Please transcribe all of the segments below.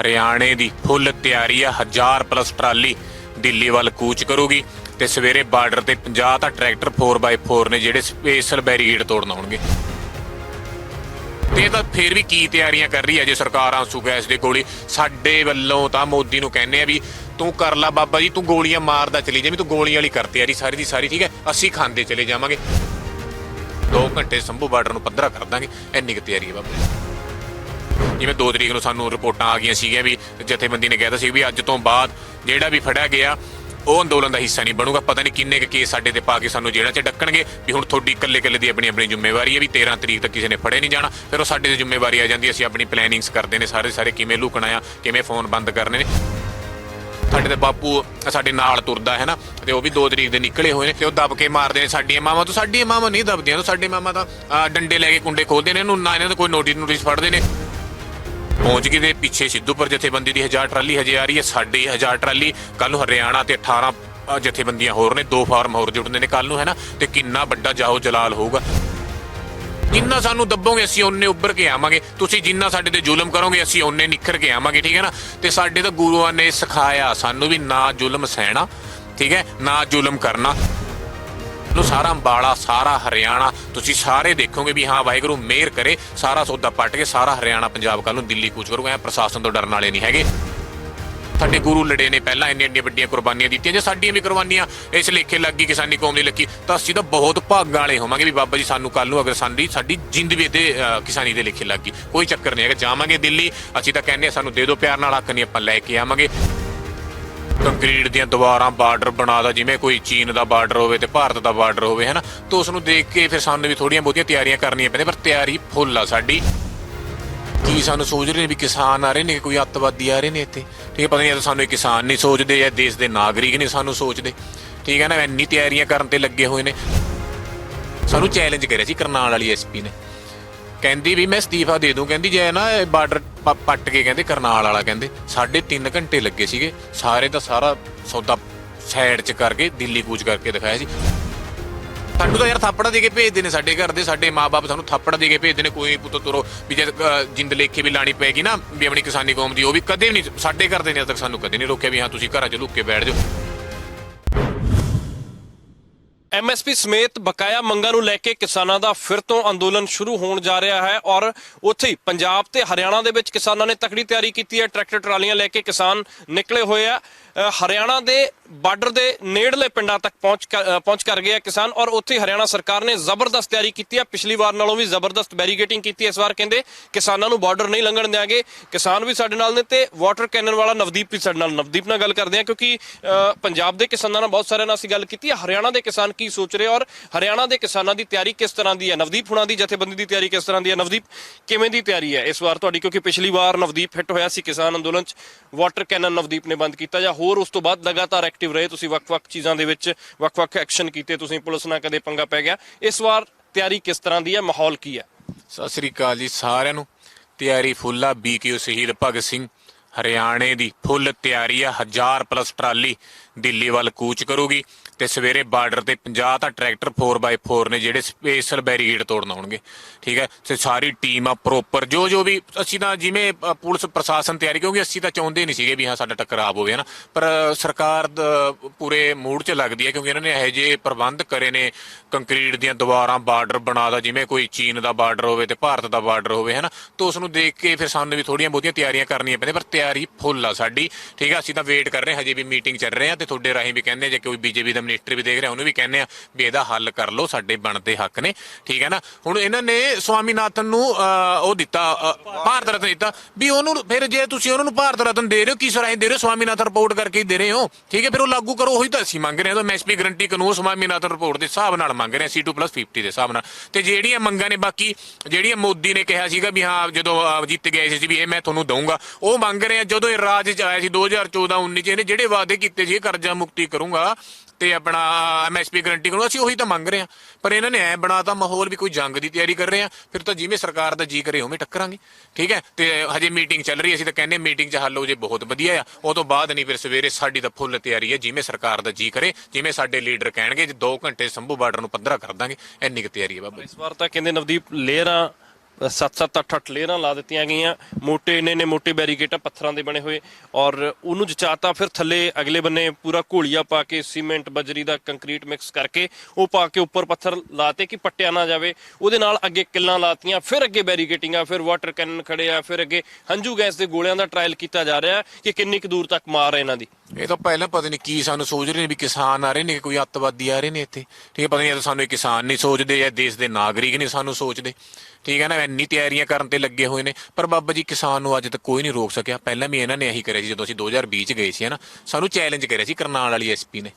ਹਰਿਆਣੇ ਦੀ ਫੁੱਲ ਤਿਆਰੀ ਆ, ਹਜ਼ਾਰ ਪਲੱਸ ਟਰਾਲੀ ਦਿੱਲੀ ਵੱਲ ਕੂਚ ਕਰੂਗੀ ਤੇ ਸਵੇਰੇ ਬਾਰਡਰ ਤੇ 50 ਤਾਂ ਟਰੈਕਟਰ 4x4 ਨੇ ਜਿਹੜੇ ਸਪੇਸ਼ਲ ਬੈਰੀਗੇਡ ਤੋੜਨ ਆਉਣਗੇ। ਤੇ ਇਹ ਤਾਂ ਫੇਰ ਵੀ ਕੀ ਤਿਆਰੀਆਂ ਕਰ ਰਹੀ ਹੈ ਜੇ ਸਰਕਾਰ ਆਂਸੂ ਗੈਸ ਦੇ ਗੋਲੀ? ਸਾਡੇ ਵੱਲੋਂ ਤਾਂ ਮੋਦੀ ਨੂੰ ਕਹਿੰਦੇ ਆ ਵੀ ਤੂੰ ਕਰ ਲਾ ਬਾਬਾ ਜੀ, ਤੂੰ ਗੋਲੀਆਂ ਮਾਰਦਾ ਚਲੀ ਜਾ ਤੂੰ ਗੋਲੀਆਂ ਵਾਲੀ ਕਰ ਤਿਆਰੀ ਸਾਰੀ ਦੀ ਸਾਰੀ, ਠੀਕ ਹੈ? ਅਸੀਂ ਖਾਂਦੇ ਚਲੇ ਜਾਵਾਂਗੇ। 2 ਘੰਟੇ ਸੰਭੂ ਬਾਰਡਰ ਨੂੰ ਪੱਧਰਾ ਕਰ ਦਾਂਗੇ। ਇੰਨੀ ਕੁ ਤਿਆਰੀ ਹੈ ਬਾਬਾ ਜੀ। ਜਿਵੇਂ 2 ਤਰੀਕ ਨੂੰ ਸਾਨੂੰ ਰਿਪੋਰਟਾਂ ਆ ਗਈਆਂ ਸੀਗੀਆਂ ਵੀ ਜਥੇਬੰਦੀ ਨੇ ਕਹਿਤਾ ਸੀ ਵੀ ਅੱਜ ਤੋਂ ਬਾਅਦ ਜਿਹੜਾ ਵੀ ਫੜਿਆ ਗਿਆ, ਉਹ ਅੰਦੋਲਨ ਦਾ ਹਿੱਸਾ ਨਹੀਂ ਬਣੂਗਾ। ਪਤਾ ਨਹੀਂ ਕਿੰਨੇ ਕੁ ਕੇਸ ਸਾਡੇ ਤੇ ਪਾ ਕੇ ਸਾਨੂੰ ਜੇਲ੍ਹਾਂ 'ਚ ਡੱਕਣਗੇ ਵੀ ਹੁਣ ਤੁਹਾਡੀ ਇਕੱਲੇ ਇਕੱਲੇ ਦੀ ਆਪਣੀ ਆਪਣੀ ਜ਼ਿੰਮੇਵਾਰੀ ਹੈ ਵੀ 13 ਤਰੀਕ ਤੱਕ ਕਿਸੇ ਨੇ ਫੜੇ ਨਹੀਂ ਜਾਣਾ। ਫਿਰ ਉਹ ਸਾਡੇ ਤੇ ਜ਼ਿੰਮੇਵਾਰੀ ਆ ਜਾਂਦੀ ਅਸੀਂ ਆਪਣੀ ਪਲੈਨਿੰਗਸ ਕਰਦੇ ਨੇ ਸਾਰੇ ਸਾਰੇ ਕਿਵੇਂ ਲੁਕਣਾ ਆ, ਕਿਵੇਂ ਫੋਨ ਬੰਦ ਕਰਨੇ ਨੇ। ਸਾਡੇ ਤੇ ਬਾਪੂ ਸਾਡੇ ਨਾਲ ਤੁਰਦਾ ਹੈ ਨਾ, ਤੇ ਉਹ ਵੀ 2 ਤਰੀਕ ਦੇ ਨਿਕਲੇ ਹੋਏ ਨੇ ਤੇ ਉਹ ਦਬ ਕੇ ਮਾਰਦੇ ਨੇ, ਸਾਡੀਆਂ ਮਾਵਾਂ ਤੋਂ ਸਾਡੀਆਂ ਮਾਵਾਂ ਨਹੀਂ ਦਬਦੀਆਂ ਤੋਂ ਸਾਡੇ ਮਾਮਾ ਤਾਂ ਡੰਡੇ ਲੈ ਕੇ ਕੁੰਡੇ ਖੋਲਦੇ ਨੇ ਇਹਨੂੰ ਨਾ ਇਹਨਾਂ ਦਾ ਕੋਈ ਨੋਟਿਸ ਨੋਟਿਸ ਫੜਦੇ ਨੇ। ਪਹੁੰਚ ਗਈ ਦੇ ਪਿੱਛੇ ਸਿੱਧੂਪੁਰ ਜਥੇਬੰਦੀ ਦੀ 1000 ਟਰਾਲੀ ਹਜੇ ਆ ਰਹੀ ਹੈ, ਸਾਡੀ 1000 ਟਰਾਲੀ। ਕੱਲ ਨੂੰ ਹਰਿਆਣਾ ਤੇ 18 ਜਥੇਬੰਦੀਆਂ ਹੋਰ ਨੇ, ਦੋ ਫਾਰਮ ਹੋਰ ਜੁੜਨੇ ਨੇ ਕੱਲ ਨੂੰ ਹੈ ਨਾ ਤੇ ਕਿੰਨਾ ਵੱਡਾ ਜਾਹੋ ਜਲਾਲ ਹੋਊਗਾ। ਜਿੰਨਾ ਸਾਨੂੰ ਦੱਬੋਗੇ, ਅਸੀਂ ਉਹਨੇ ਉੱਭਰ ਕੇ ਆਵਾਂਗੇ। ਤੁਸੀਂ ਜਿੰਨਾ ਸਾਡੇ ਤੇ ਜ਼ੁਲਮ ਕਰੋਗੇ, ਅਸੀਂ ਉਹਨੇ ਨਿੱਖਰ ਕੇ ਆਵਾਂਗੇ, ਠੀਕ ਹੈ ਨਾ? ਤੇ ਸਾਡੇ ਤਾਂ ਗੁਰੂਆਂ ਨੇ ਸਿਖਾਇਆ, ਸਾਨੂੰ ਵੀ ਨਾ ਜ਼ੁਲਮ ਸਹਿਣਾ, ਠੀਕ ਹੈ? ਨਾ ਜ਼ੁਲਮ ਕਰਨਾ। ਨੂੰ ਸਾਰਾ ਅੰਬਾਲਾ ਸਾਰਾ ਹਰਿਆਣਾ ਤੁਸੀਂ ਸਾਰੇ ਦੇਖੋਗੇ ਵੀ ਹਾਂ ਵਾਹਿਗੁਰੂ ਮਿਹਰ ਕਰੇ ਸਾਰਾ ਸੌਦਾ ਪੱਟ ਕੇ ਸਾਰਾ ਹਰਿਆਣਾ ਪੰਜਾਬ ਕੱਲ ਨੂੰ ਦਿੱਲੀ ਕੂਚ ਕਰੂਗਾ ਐ ਪ੍ਰਸ਼ਾਸਨ ਤੋਂ ਡਰਨ ਵਾਲੇ ਨਹੀਂ ਹੈਗੇ। ਸਾਡੇ ਗੁਰੂ ਲੜੇ ਨੇ ਪਹਿਲਾਂ ਇੰਨੀਆਂ ਇੰਨੀਆਂ ਵੱਡੀਆਂ ਕੁਰਬਾਨੀਆਂ ਦਿੱਤੀਆਂ ਜੇ ਸਾਡੀਆਂ ਵੀ ਕੁਰਬਾਨੀਆਂ ਇਸ ਲੇਖੇ ਲੱਗੀ ਕਿਸਾਨੀ ਕੌਮ ਲਈ ਲੱਗੀ ਤਾਂ ਅਸੀਂ ਤਾਂ ਬਹੁਤ ਭਾਗਾਂ ਵਾਲੇ ਹੋਵਾਂਗੇ ਵੀ ਬਾਬਾ ਜੀ ਸਾਨੂੰ ਕੱਲ ਨੂੰ ਅਗਰ ਸਾਡੀ ਸਾਡੀ ਜ਼ਿੰਦਗੀ ਤੇ ਅ, ਕਿਸਾਨੀ ਦੇ ਲੇਖੇ ਲੱਗੀ। ਕੋਈ ਚੱਕਰ ਨਹੀਂ ਹੈਗਾ ਜਾਵਾਂਗੇ ਦਿੱਲੀ ਅਸੀਂ ਤਾਂ ਕਹਿੰਦੇ ਹਾਂ ਸਾਨੂੰ ਦੇ ਦਿਓ ਪਿਆਰ ਨਾਲ ਹੱਕ ਨਹੀਂ ਆਪਾਂ ਲੈ ਕੇ ਆਵਾਂਗੇ। ਕੰਕਰੀਟ ਦੀਆਂ ਦੀਵਾਰਾਂ ਬਾਰਡਰ ਬਣਾਦਾ ਜਿਵੇਂ ਕੋਈ ਚੀਨ ਦਾ ਬਾਰਡਰ ਹੋਵੇ ਤੇ ਭਾਰਤ ਦਾ ਬਾਰਡਰ ਹੋਵੇ, ਹੈਨਾ? ਤਾਂ ਉਸ ਨੂੰ ਦੇਖ ਕੇ ਫਿਰ ਸਾਨੂੰ ਵੀ ਥੋੜੀਆਂ ਬਹੁਤੀਆਂ ਤਿਆਰੀਆਂ ਕਰਨੀਆਂ ਪੈਂਦੀਆਂ, ਪਰ ਤਿਆਰੀ ਫੁੱਲ ਆ ਸਾਡੀ। ਕੀ ਸਾਨੂੰ ਸੋਚ ਰਹੇ ਨੇ ਵੀ ਕਿਸਾਨ ਆ ਰਹੇ ਨੇ, ਕੋਈ ਅੱਤਵਾਦੀ ਆ ਰਹੇ ਨੇ ਇੱਥੇ? ਠੀਕ ਹੈ, ਪਤਾ ਨਹੀਂ, ਇਹ ਤਾਂ ਸਾਨੂੰ ਇਹ ਕਿਸਾਨ ਨਹੀਂ ਸੋਚਦੇ ਜਾਂ ਦੇਸ਼ ਦੇ ਨਾਗਰਿਕ ਨਹੀਂ ਸਾਨੂੰ ਸੋਚਦੇ। ਠੀਕ ਹੈ ਨਾ, ਇੰਨੀ ਤਿਆਰੀਆਂ ਕਰਨ ਤੇ ਲੱਗੇ ਹੋਏ ਨੇ। ਸਾਨੂੰ ਚੈਲੰਜ ਕਰਿਆ ਸੀ ਕਰਨਾਲ ਵਾਲੀ ਐਸਪੀ ਨੇ। ਕਹਿੰਦੀ ਵੀ ਮੈਂ ਅਸਤੀਫਾ ਦੇ ਦੂੰ ਕਹਿੰਦੀ ਜੇ ਨਾ ਬਾਰਡਰ ਪ ਪੱਟ ਕੇ ਕਹਿੰਦੇ ਕਰਨਾਲ ਵਾਲਾ ਕਹਿੰਦੇ ਸਾਢੇ 3 ਘੰਟੇ ਲੱਗੇ ਸੀਗੇ ਸਾਰੇ ਦਾ ਸਾਰਾ ਸੌਦਾ ਸਾਈਡ 'ਚ ਕਰਕੇ ਦਿੱਲੀ ਕੂਚ ਕਰਕੇ ਦਿਖਾਇਆ ਸੀ। ਸਾਨੂੰ ਤਾਂ ਯਾਰ ਥਾਪੜਾ ਦੇ ਕੇ ਭੇਜਦੇ ਨੇ ਸਾਡੇ ਘਰ ਦੇ ਸਾਡੇ ਮਾਪੇ ਸਾਨੂੰ ਥਾਪੜਾ ਦੇ ਕੇ ਭੇਜਦੇ ਨੇ ਕੋਈ ਪੁੱਤ ਤੁਰੋ ਵੀ ਜੇ ਅ, ਜਿੰਦ ਲੇਖੇ ਵੀ ਲਾਣੀ ਪੈਗੀ ਨਾ ਵੀ ਆਪਣੀ ਕਿਸਾਨੀ ਕੌਮ ਦੀ ਉਹ ਵੀ ਕਦੇ ਵੀ ਨਹੀਂ ਸਾਡੇ ਘਰ ਦੇ ਨੇ ਅਜੇ ਤੱਕ ਸਾਨੂੰ ਕਦੇ ਨਹੀਂ ਰੋਕਿਆ ਵੀ ਹਾਂ ਤੁਸੀਂ ਘਰਾਂ 'ਚ ਲੁੱਕ ਕੇ ਬੈਠ ਜਾਓ। ਐਮਐਸਪੀ ਸਮੇਤ ਬਕਾਇਆ ਮੰਗਾਂ ਨੂੰ ਲੈ ਕੇ ਕਿਸਾਨਾਂ ਦਾ ਫਿਰ ਤੋਂ ਅੰਦੋਲਨ ਸ਼ੁਰੂ ਹੋਣ ਜਾ ਰਿਹਾ ਹੈ ਔਰ ਉੱਥੇ ਹੀ ਪੰਜਾਬ ਤੇ ਹਰਿਆਣਾ ਦੇ ਵਿੱਚ ਕਿਸਾਨਾਂ ਨੇ ਤਕੜੀ ਤਿਆਰੀ ਕੀਤੀ ਹੈ, ਟਰੈਕਟਰ ਟਰਾਲੀਆਂ ਲੈ ਕੇ ਕਿਸਾਨ ਨਿਕਲੇ ਹੋਏ ਆ। ਹਰਿਆਣਾ ਦੇ ਬਾਰਡਰ ਦੇ ਨੇੜਲੇ ਪਿੰਡਾਂ ਤੱਕ ਪਹੁੰਚ ਕਰ- ਪਹੁੰਚ ਕਰ ਗਏ ਆ ਕਿਸਾਨ ਔਰ ਉੱਥੇ ਹਰਿਆਣਾ ਸਰਕਾਰ ਨੇ ਜ਼ਬਰਦਸਤ ਤਿਆਰੀ ਕੀਤੀ ਹੈ ਪਿਛਲੀ ਵਾਰ ਨਾਲੋਂ ਵੀ ਜ਼ਬਰਦਸਤ ਬੈਰੀਗੇਟਿੰਗ ਕੀਤੀ ਇਸ ਵਾਰ, ਕਹਿੰਦੇ ਕਿਸਾਨਾਂ ਨੂੰ ਬਾਰਡਰ ਨਹੀਂ ਲੰਘਣ ਦਿਆਂਗੇ। ਕਿਸਾਨ ਵੀ ਸਾਡੇ ਨਾਲ ਨੇ ਤੇ ਵਾਟਰ ਕੈਨਨ ਵਾਲਾ ਨਵਦੀਪ ਵੀ ਸਾਡੇ ਨਾਲ। ਨਵਦੀਪ ਨਾਲ ਗੱਲ ਕਰਦੇ ਆ ਕਿਉਂਕਿ ਪੰਜਾਬ ਦੇ ਕਿਸਾਨਾਂ ਨਾਲ ਬਹੁਤ ਸਾਰਿਆਂ ਨਾਲ ਅਸੀਂ ਗੱਲ ਕੀਤੀ ਹੈ ਹਰਿਆਣਾ ਦੇ ਕਿਸਾਨ ਕੀ ਸੋਚ ਰਹੇ ਔਰ ਹਰਿਆਣਾ ਦੇ ਕਿਸਾਨਾਂ ਦੀ ਤਿਆਰੀ ਕਿਸ ਤਰ੍ਹਾਂ ਦੀ ਹੈ ਨਵਦੀਪ ਹੁਣਾਂ ਦੀ ਜਥੇਬੰਦੀ ਦੀ ਤਿਆਰੀ ਕਿਸ ਤਰ੍ਹਾਂ ਦੀ ਹੈ ਨਵਦੀਪ, ਕਿਵੇਂ ਦੀ ਤਿਆਰੀ ਹੈ ਇਸ ਵਾਰ ਤੁਹਾਡੀ? ਕਿਉਂਕਿ ਪਿਛਲੀ ਵਾਰ ਨਵਦੀਪ ਹਿੱਟ ਹੋਇਆ ਸੀ ਕਿਸਾਨ ਅੰਦੋਲਨ 'ਚ। ਵਾਟਰ ਕੈਨਨ ਨਵਦੀਪ ਨੇ ਬੰਦ ਕੀਤਾ ਜਾਂ ਹੋਰ ਉਸ ਤੋਂ ਬਾਅਦ ਲਗਾਤਾਰ ਐਕਟਿਵ ਰਹੇ, ਤੁਸੀਂ ਵੱਖ-ਵੱਖ ਚੀਜ਼ਾਂ ਦੇ ਵਿੱਚ ਵੱਖ-ਵੱਖ ਐਕਸ਼ਨ ਕੀਤੇ, ਤੁਸੀਂ ਪੁਲਿਸ ਨਾਲ ਕਦੇ ਪੰਗਾ ਪੈ ਗਿਆ। ਇਸ ਵਾਰ ਤਿਆਰੀ ਕਿਸ ਤਰ੍ਹਾਂ ਦੀ ਹੈ, ਮਾਹੌਲ ਕੀ ਹੈ? ਸਤਿ ਸ੍ਰੀ ਅਕਾਲ ਜੀ ਸਾਰਿਆਂ ਨੂੰ। ਤਿਆਰੀ ਫੁੱਲ ਫੁੱਲਾ ਬੀਕਯੂ ਸ਼ਹੀਦ ਭਗਤ ਸਿੰਘ, ਹਰਿਆਣੇ ਦੀ ਫੁੱਲ ਤਿਆਰੀ ਆ, ਹਜ਼ਾਰ ਪਲੱਸ ਟਰਾਲੀ ਦਿੱਲੀ ਵੱਲ ਕੂਚ ਕਰੂਗੀ ਤੇ ਸਵੇਰੇ ਬਾਰਡਰ ਤੇ 50 ਤਾਂ ਟਰੈਕਟਰ 4x4 ਨੇ ਜਿਹੜੇ ਸਪੇਸ਼ਲ ਬੈਰੀਗੇਡ ਤੋੜਨ ਆਉਣਗੇ, ਠੀਕ ਹੈ? ਤੇ ਸਾਰੀ ਟੀਮ ਆ ਪ੍ਰੋਪਰ ਜੋ ਜੋ ਵੀ, ਅਸੀਂ ਤਾਂ ਜਿਵੇਂ ਪੁਲਿਸ ਪ੍ਰਸ਼ਾਸਨ ਤਿਆਰੀ, ਕਿਉਂਕਿ ਅਸੀਂ ਤਾਂ ਚਾਹੁੰਦੇ ਨਹੀਂ ਸੀਗੇ ਵੀ ਹਾਂ ਸਾਡਾ ਟਕਰਾਵ ਹੋਵੇ, ਹਨਾ? ਪਰ ਸਰਕਾਰ ਪੂਰੇ ਮੂਡ 'ਚ ਲੱਗਦੀ ਹੈ, ਕਿਉਂਕਿ ਇਹਨਾਂ ਨੇ ਇਹੋ ਜਿਹੇ ਪ੍ਰਬੰਧ ਕਰੇ ਨੇ, ਕੰਕਰੀਟ ਦੀਆਂ ਦੀਵਾਰਾਂ, ਬਾਰਡਰ ਬਣਾਦਾ ਜਿਵੇਂ ਕੋਈ ਚੀਨ ਦਾ ਬਾਰਡਰ ਹੋਵੇ ਤੇ ਭਾਰਤ ਦਾ ਬਾਰਡਰ ਹੋਵੇ, ਹਨਾ? ਤਾਂ ਉਸ ਨੂੰ ਦੇਖ ਕੇ ਫਿਰ ਸਾਨੂੰ ਵੀ ਥੋੜੀਆਂ ਬਹੁਤੀਆਂ ਤਿਆਰੀਆਂ ਕਰਨੀਆਂ ਪੈਂਦੀਆਂ, ਪਰ ਤਿਆਰੀ ਫੁੱਲ ਆ ਸਾਡੀ, ਠੀਕ ਹੈ? ਅਸੀਂ ਤਾਂ ਵੇਟ ਕਰ ਰਹੇ ਹਾਂ, ਹਜੇ ਵੀ ਮੀਟਿੰਗ ਚੱਲ ਰਹੇ ਆ ਤੇ ਤੁਹਾਡੇ ਰਾਹੀਂ ਵੀ ਕਹਿੰਦੇ ਜੇ ਕੋਈ ਬੀਜੇਪੀ ਦਾ ਮਿਨਿਸਟਰ ਵੀ ਦੇਖ ਰਿਹਾ ਉਹਨੂੰ ਵੀ ਕਹਿੰਦੇ ਆ ਵੀ ਇਹਦਾ ਹੱਲ ਕਰ ਲਓ ਸਾਡੇ ਬਣਦੇ ਹੱਕ ਨੇ। ਠੀਕ ਹੈ ਨਾ? ਹੁਣ ਇਹਨਾਂ ਨੇ ਸਵਾਮੀਨਾਥਨ ਨੂੰ ਉਹ ਦਿੱਤਾ ਭਾਰਤ ਰਤਨ ਦਿੱਤਾ ਵੀ ਉਹਨੂੰ ਫਿਰ ਜੇ ਤੁਸੀਂ ਉਹਨਾਂ ਨੂੰ ਭਾਰਤ ਰਤਨ ਦੇ ਰਹੇ ਹੋ ਕਿਸ ਰਾਹੀਂ ਦੇ ਰਹੇ ਹੋ? ਸਵਾਮੀਨਾਥਨ ਰਿਪੋਰਟ ਕਰਕੇ ਹੀ ਦੇ ਰਹੇ ਹੋ। ਠੀਕ ਹੈ? ਫਿਰ ਉਹ ਲਾਗੂ ਕਰੋ ਉਹੀ ਤਾਂ ਅਸੀਂ ਮੰਗ ਰਹੇ ਹਾਂ। ਤਾਂ ਐਮਐਸਪੀ ਗਰੰਟੀ ਕਾਨੂੰਨ ਸਵਾਮੀਨਾਥਨ ਰਿਪੋਰਟ ਦੇ ਹਿਸਾਬ ਨਾਲ ਮੰਗ ਰਹੇ ਹਾਂ C2+50 ਦੇ ਹਿਸਾਬ ਨਾਲ। ਤੇ ਜਿਹੜੀਆਂ ਮੰਗਾਂ ਨੇ ਬਾਕੀ ਜਿਹੜੀਆਂ ਮੋਦੀ ਨੇ ਕਿਹਾ ਸੀਗਾ ਵੀ ਹਾਂ ਜਦੋਂ ਅਹ, ਜਿੱਤ ਗਏ ਸੀ ਵੀ ਇਹ ਮੈਂ ਤੁਹਾਨੂੰ ਦਊਂਗਾ ਉਹ ਮੰਗ ਰਹੇ ਆ ਜਦੋਂ ਇਹ ਰਾਜ ਚ ਆਇਆ ਸੀ 2014 19 ਚ ਇਹਨੇ ਜਿਹੜੇ ਵਾਅਦੇ ਕੀਤੇ ਸੀ ਕਰ ਕਰਜ਼ਾ ਮੁਕਤੀ ਕਰੂੰਗਾ ਤੇ ਆਪਣਾ ਐਮਐਸਪੀ ਗਰੰਟੀ ਕਰੂੰਗਾ, ਅਸੀਂ ਉਹੀ ਤਾਂ ਮੰਗ ਰਹੇ ਆ ਪਰ ਇਹਨਾਂ ਨੇ ਐ ਬਣਾਤਾ, ਮਾਹੌਲ ਵੀ ਕੋਈ ਜੰਗ ਦੀ ਤਿਆਰੀ ਕਰ ਰਹੇ ਆ ਫਿਰ ਤਾਂ ਜਿਵੇਂ ਸਰਕਾਰ ਦਾ ਜੀ ਕਰੇ ਉਵੇਂ ਟੱਕਰਾਂਗੇ, ਠੀਕ ਹੈ? ਤੇ ਹਜੇ ਮੀਟਿੰਗ ਚੱਲ ਰਹੀ ਅਸੀਂ ਤਾਂ ਕਹਿੰਦੇ ਮੀਟਿੰਗ 'ਚ ਹੱਲ ਹੋ ਜੇ ਬਹੁਤ ਵਧੀਆ ਆ। ਉਹ ਤੋਂ ਬਾਅਦ ਨਹੀਂ, ਫਿਰ ਸਵੇਰੇ ਸਾਡੀ ਤਾਂ ਫੁੱਲ ਤਿਆਰੀ ਹੈ, ਜਿਵੇਂ ਸਰਕਾਰ ਦਾ ਜੀ ਕਰੇ, ਜਿਵੇਂ ਸਾਡੇ ਲੀਡਰ ਕਹਿਣਗੇ, ਜੇ 2 ਘੰਟੇ ਸੰਭੂ ਬਾਰਡਰ ਨੂੰ ਪੱਧਰਾ ਕਰ ਦਾਂਗੇ। ਇੰਨੀ ਕੁ ਤਿਆਰੀ ਹੈ ਬਾਬਾ ਇਸ ਵਾਰ ਤਾਂ ਕਹਿੰਦੇ ਨਵਦੀਪ, ਲੇਅਰਾਂ 7-7 8-8 ਲੇਅਰਾਂ ਲਾ ਦਿੱਤੀਆਂ ਗਈਆਂ। ਮੋਟੇ ਨੇ ਨੇ ਮੋਟੇ ਬੈਰੀਕੇਟਾਂ ਪੱਥਰਾਂ ਦੇ ਬਣੇ ਹੋਏ। ਔਰ ਉਹਨੂੰ ਜਚਾਤਾ, ਫਿਰ ਥੱਲੇ ਅਗਲੇ ਬੰਨੇ ਪੂਰਾ ਘੋਲੀਆ ਪਾ ਕੇ, ਸੀਮੈਂਟ, ਬਜਰੀ ਦਾ ਕੰਕਰੀਟ ਮਿਕਸ ਕਰਕੇ, ਉਹ ਪਾ ਕੇ ਉੱਪਰ ਪੱਥਰ ਲਾਤੇ ਕਿ ਪੱਟਿਆ ਨਾ ਜਾਵੇ। ਉਹਦੇ ਨਾਲ ਅੱਗੇ ਕਿੱਲਾਂ ਲਾਤੀਆਂ, ਫਿਰ ਅੱਗੇ ਬੈਰੀਕੇਟਿੰਗਾਂ, ਫਿਰ ਵਾਟਰ ਕੈਨਨ ਖੜੇ ਆ, ਫਿਰ ਅੱਗੇ ਹੰਝੂ ਗੈਸ ਦੇ ਗੋਲਿਆਂ ਦਾ ਟਰਾਇਲ ਕੀਤਾ ਜਾ ਰਿਹਾ ਕਿ ਕਿੰਨੀ ਕੁ ਦੂਰ ਤੱਕ ਮਾਰ ਇਹਨਾਂ ਦੀ। ਇਹ ਤਾਂ ਪਹਿਲਾਂ ਪਤਾ ਨਹੀਂ ਕੀ ਸਾਨੂੰ ਸੋਚ ਰਹੇ ਨੇ ਵੀ ਕਿਸਾਨ ਆ ਰਹੇ ਨੇ ਕਿ ਕੋਈ ਅੱਤਵਾਦੀ ਆ ਰਹੇ ਨੇ ਇੱਥੇ। ਠੀਕ ਹੈ, ਪਤਾ ਨਹੀਂ ਇਹ ਤਾਂ ਸਾਨੂੰ ਇਹ ਕਿਸਾਨ ਨਹੀਂ ਸੋਚਦੇ ਜਾਂ ਦੇਸ਼ ਦੇ ਨਾਗਰਿਕ ਨਹੀਂ ਸਾਨੂੰ ਸੋਚਦੇ। ਠੀਕ ਹੈ ਨਾ, ਇੰਨੀ ਤਿਆਰੀਆਂ ਕਰਨ ਤੇ ਲੱਗੇ ਹੋਏ ਨੇ। ਪਰ ਬਾਬਾ ਜੀ, ਕਿਸਾਨ ਨੂੰ ਅੱਜ ਤੱਕ ਕੋਈ ਨਹੀਂ ਰੋਕ ਸਕਿਆ। ਪਹਿਲਾਂ ਵੀ ਇਹਨਾਂ ਨੇ ਇਹੀ ਕਰਿਆ ਸੀ, ਜਦੋਂ ਅਸੀਂ 2020 ਚ ਗਏ ਸੀ ਹੈ ਨਾ ਸਾਨੂੰ ਚੈਲੰਜ ਕਰਿਆ ਸੀ ਕਰਨਾਲ ਵਾਲੀ ਐਸਪੀ ਨੇ।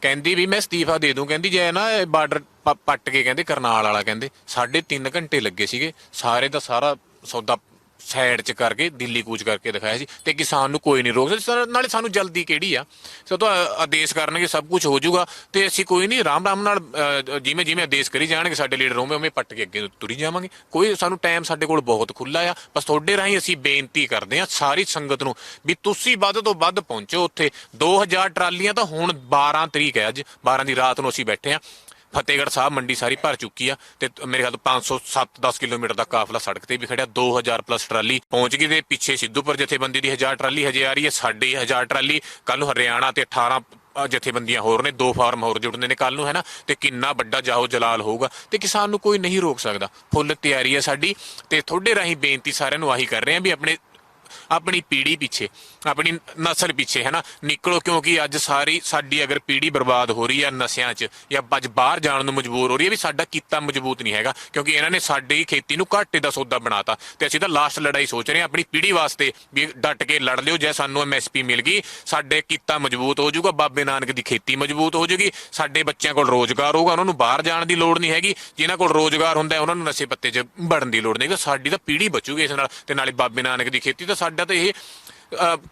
ਕਹਿੰਦੀ ਵੀ ਮੈਂ ਅਸਤੀਫਾ ਦੇ ਦੂੰ। ਕਹਿੰਦੀ ਜੇ ਨਾ ਬਾਰਡਰ ਪੱਟ ਕੇ ਕਹਿੰਦੇ ਕਰਨਾਲ ਵਾਲਾ ਕਹਿੰਦੇ, ਸਾਢੇ 3 ਘੰਟੇ ਲੱਗੇ ਸੀਗੇ। ਸਾਰੇ ਦਾ ਸਾਰਾ ਸੌਦਾ ਸਾਈਡ ਚ ਕਰਕੇ, ਦਿੱਲੀ ਕੂਚ ਕਰਕੇ ਦਿਖਾਇਆ ਸੀ ਤੇ ਕਿਸਾਨ ਨੂੰ ਕੋਈ ਨਹੀਂ ਰੋਕ ਸਕਦਾ। ਨਾਲੇ ਸਾਨੂੰ ਜਲਦੀ ਕਿਹੜੀ ਆ? ਸੋ ਤਾਂ ਆਦੇਸ਼ ਕਰਨਗੇ, ਸਭ ਕੁਝ ਹੋ ਜਾਊਗਾ ਤੇ ਅਸੀਂ ਕੋਈ ਨਹੀਂ, ਰਾਮ ਰਾਮ ਨਾਲ ਜਿਵੇਂ ਜਿਵੇਂ ਆਦੇਸ਼ ਕਰੀ ਜਾਣਗੇ, ਸਾਡੇ ਲੀਡਰ ਉਵੇਂ ਉਵੇਂ ਪੱਟ ਕੇ ਅੱਗੇ ਤੁਰੀ ਜਾਵਾਂਗੇ। ਕੋਈ ਸਾਨੂੰ ਟਾਈਮ ਸਾਡੇ ਕੋਲ ਬਹੁਤ ਖੁੱਲਾ ਆ। ਬਸ ਤੁਹਾਡੇ ਰਾਹੀਂ ਅਸੀਂ ਬੇਨਤੀ ਕਰਦੇ ਆ ਸਾਰੀ ਸੰਗਤ ਨੂੰ ਵੀ ਤੁਸੀਂ ਵੱਧ ਤੋਂ ਵੱਧ ਪਹੁੰਚੋ ਉੱਥੇ। 2000 ਟਰਾਲੀਆਂ ਤਾਂ ਹੁਣ 12 ਤਰੀਕ ਹੈ ਅੱਜ 12 ਦੀ ਰਾਤ ਨੂੰ ਅਸੀਂ ਬੈਠੇ ਆ ਫਤਿਹਗੜ੍ਹ ਸਾਹਿਬ ਮੰਡੀ ਸਾਰੀ ਭਰ ਚੁੱਕੀ ਆ ਤੇ ਮੇਰੇ ਖਿਆਲ ਤੋਂ 507 10 ਕਿਲੋਮੀਟਰ ਦਾ ਕਾਫਲਾ ਸੜਕ ਤੇ ਵੀ ਖੜਿਆ 2000 ਪਲੱਸ ਟਰਾਲੀ ਪਹੁੰਚ ਗਈ ਤੇ ਪਿੱਛੇ ਸਿੱਧੂਪੁਰ ਜਥੇਬੰਦੀ ਦੀ 1000 ਟਰਾਲੀ ਹਜੇ ਆ ਰਹੀ ਹੈ, ਸਾਡੀ 1000 ਟਰਾਲੀ ਕੱਲ ਨੂੰ ਹਰਿਆਣਾ ਤੇ 18 ਜਥੇਬੰਦੀਆਂ ਹੋਰ ਨੇ, ਦੋ ਫਾਰਮ ਹੋਰ ਜੁੜਨੇ ਨੇ ਕੱਲ ਨੂੰ ਹੈ ਨਾ ਤੇ ਕਿੰਨਾ ਵੱਡਾ ਜਾਹੋ ਜਲਾਲ ਹੋਊਗਾ ਤੇ ਕਿਸਾਨ ਨੂੰ ਕੋਈ ਨਹੀਂ ਰੋਕ ਸਕਦਾ। ਫੁੱਲ ਤਿਆਰੀ ਹੈ ਸਾਡੀ ਤੇ ਤੁਹਾਡੇ ਰਾਹੀਂ ਬੇਨਤੀ ਸਾਰਿਆਂ ਨੂੰ ਆਹੀ ਕਰ ਰਹੇ ਆ ਵੀ ਆਪਣੇ, ਆਪਣੀ ਪੀੜੀ ਪਿੱਛੇ ਆਪਣੀ ਨਸਲ ਪਿੱਛੇ ਹੈ ਨਾ ਨਿਕਲੋ ਕਿਉਂਕਿ ਅੱਜ ਸਾਰੀ ਸਾਡੀ ਅਗਰ ਪੀੜ੍ਹੀ ਬਰਬਾਦ ਹੋ ਰਹੀ ਹੈ ਨਸ਼ਿਆਂ 'ਚ ਜਾਂ ਅੱਜ ਬਾਹਰ ਜਾਣ ਨੂੰ ਮਜਬੂਰ ਹੋ ਰਹੀ ਹੈ ਵੀ ਸਾਡਾ ਕੀਤਾ ਮਜ਼ਬੂਤ ਨਹੀਂ ਹੈਗਾ ਕਿਉਂਕਿ ਇਹਨਾਂ ਨੇ ਸਾਡੀ ਖੇਤੀ ਨੂੰ ਘਾਟੇ ਦਾ ਸੌਦਾ ਬਣਾਤਾ ਤੇ ਅਸੀਂ ਤਾਂ ਲਾਸਟ ਲੜਾਈ ਸੋਚ ਰਹੇ ਹਾਂ ਆਪਣੀ ਪੀੜ੍ਹੀ ਵਾਸਤੇ ਵੀ ਡਟ ਕੇ ਲੜ ਲਿਓ, ਜੇ ਸਾਨੂੰ ਐਮਐਸਪੀ ਮਿਲ ਗਈ, ਸਾਡੇ ਕੀਤਾ ਮਜ਼ਬੂਤ ਹੋ ਜਾਊਗਾ, ਬਾਬੇ ਨਾਨਕ ਦੀ ਖੇਤੀ ਮਜ਼ਬੂਤ ਹੋ ਜਾਊਗੀ, ਸਾਡੇ ਬੱਚਿਆਂ ਕੋਲ ਰੋਜ਼ਗਾਰ ਹੋਊਗਾ, ਉਹਨਾਂ ਨੂੰ ਬਾਹਰ ਜਾਣ ਦੀ ਲੋੜ ਨਹੀਂ ਹੈਗੀ, ਜਿਨ੍ਹਾਂ ਕੋਲ ਰੋਜ਼ਗਾਰ ਹੁੰਦਾ ਉਹਨਾਂ ਨੂੰ ਨਸ਼ੇ ਪੱਤੇ 'ਚ ਵੜਨ ਦੀ ਲੋੜ ਨਹੀਂ ਹੈਗੀ, ਸਾਡੀ ਤਾਂ ਪੀੜ੍ਹੀ ਬਚੂਗੀ ਇਸ ਨਾਲ ਤੇ ਨਾਲੇ ਬਾਬੇ ਨਾਨਕ ਦੀ ਖੇਤੀ ਤਾਂ ਸਾਡਾ ਤਾਂ ਇਹ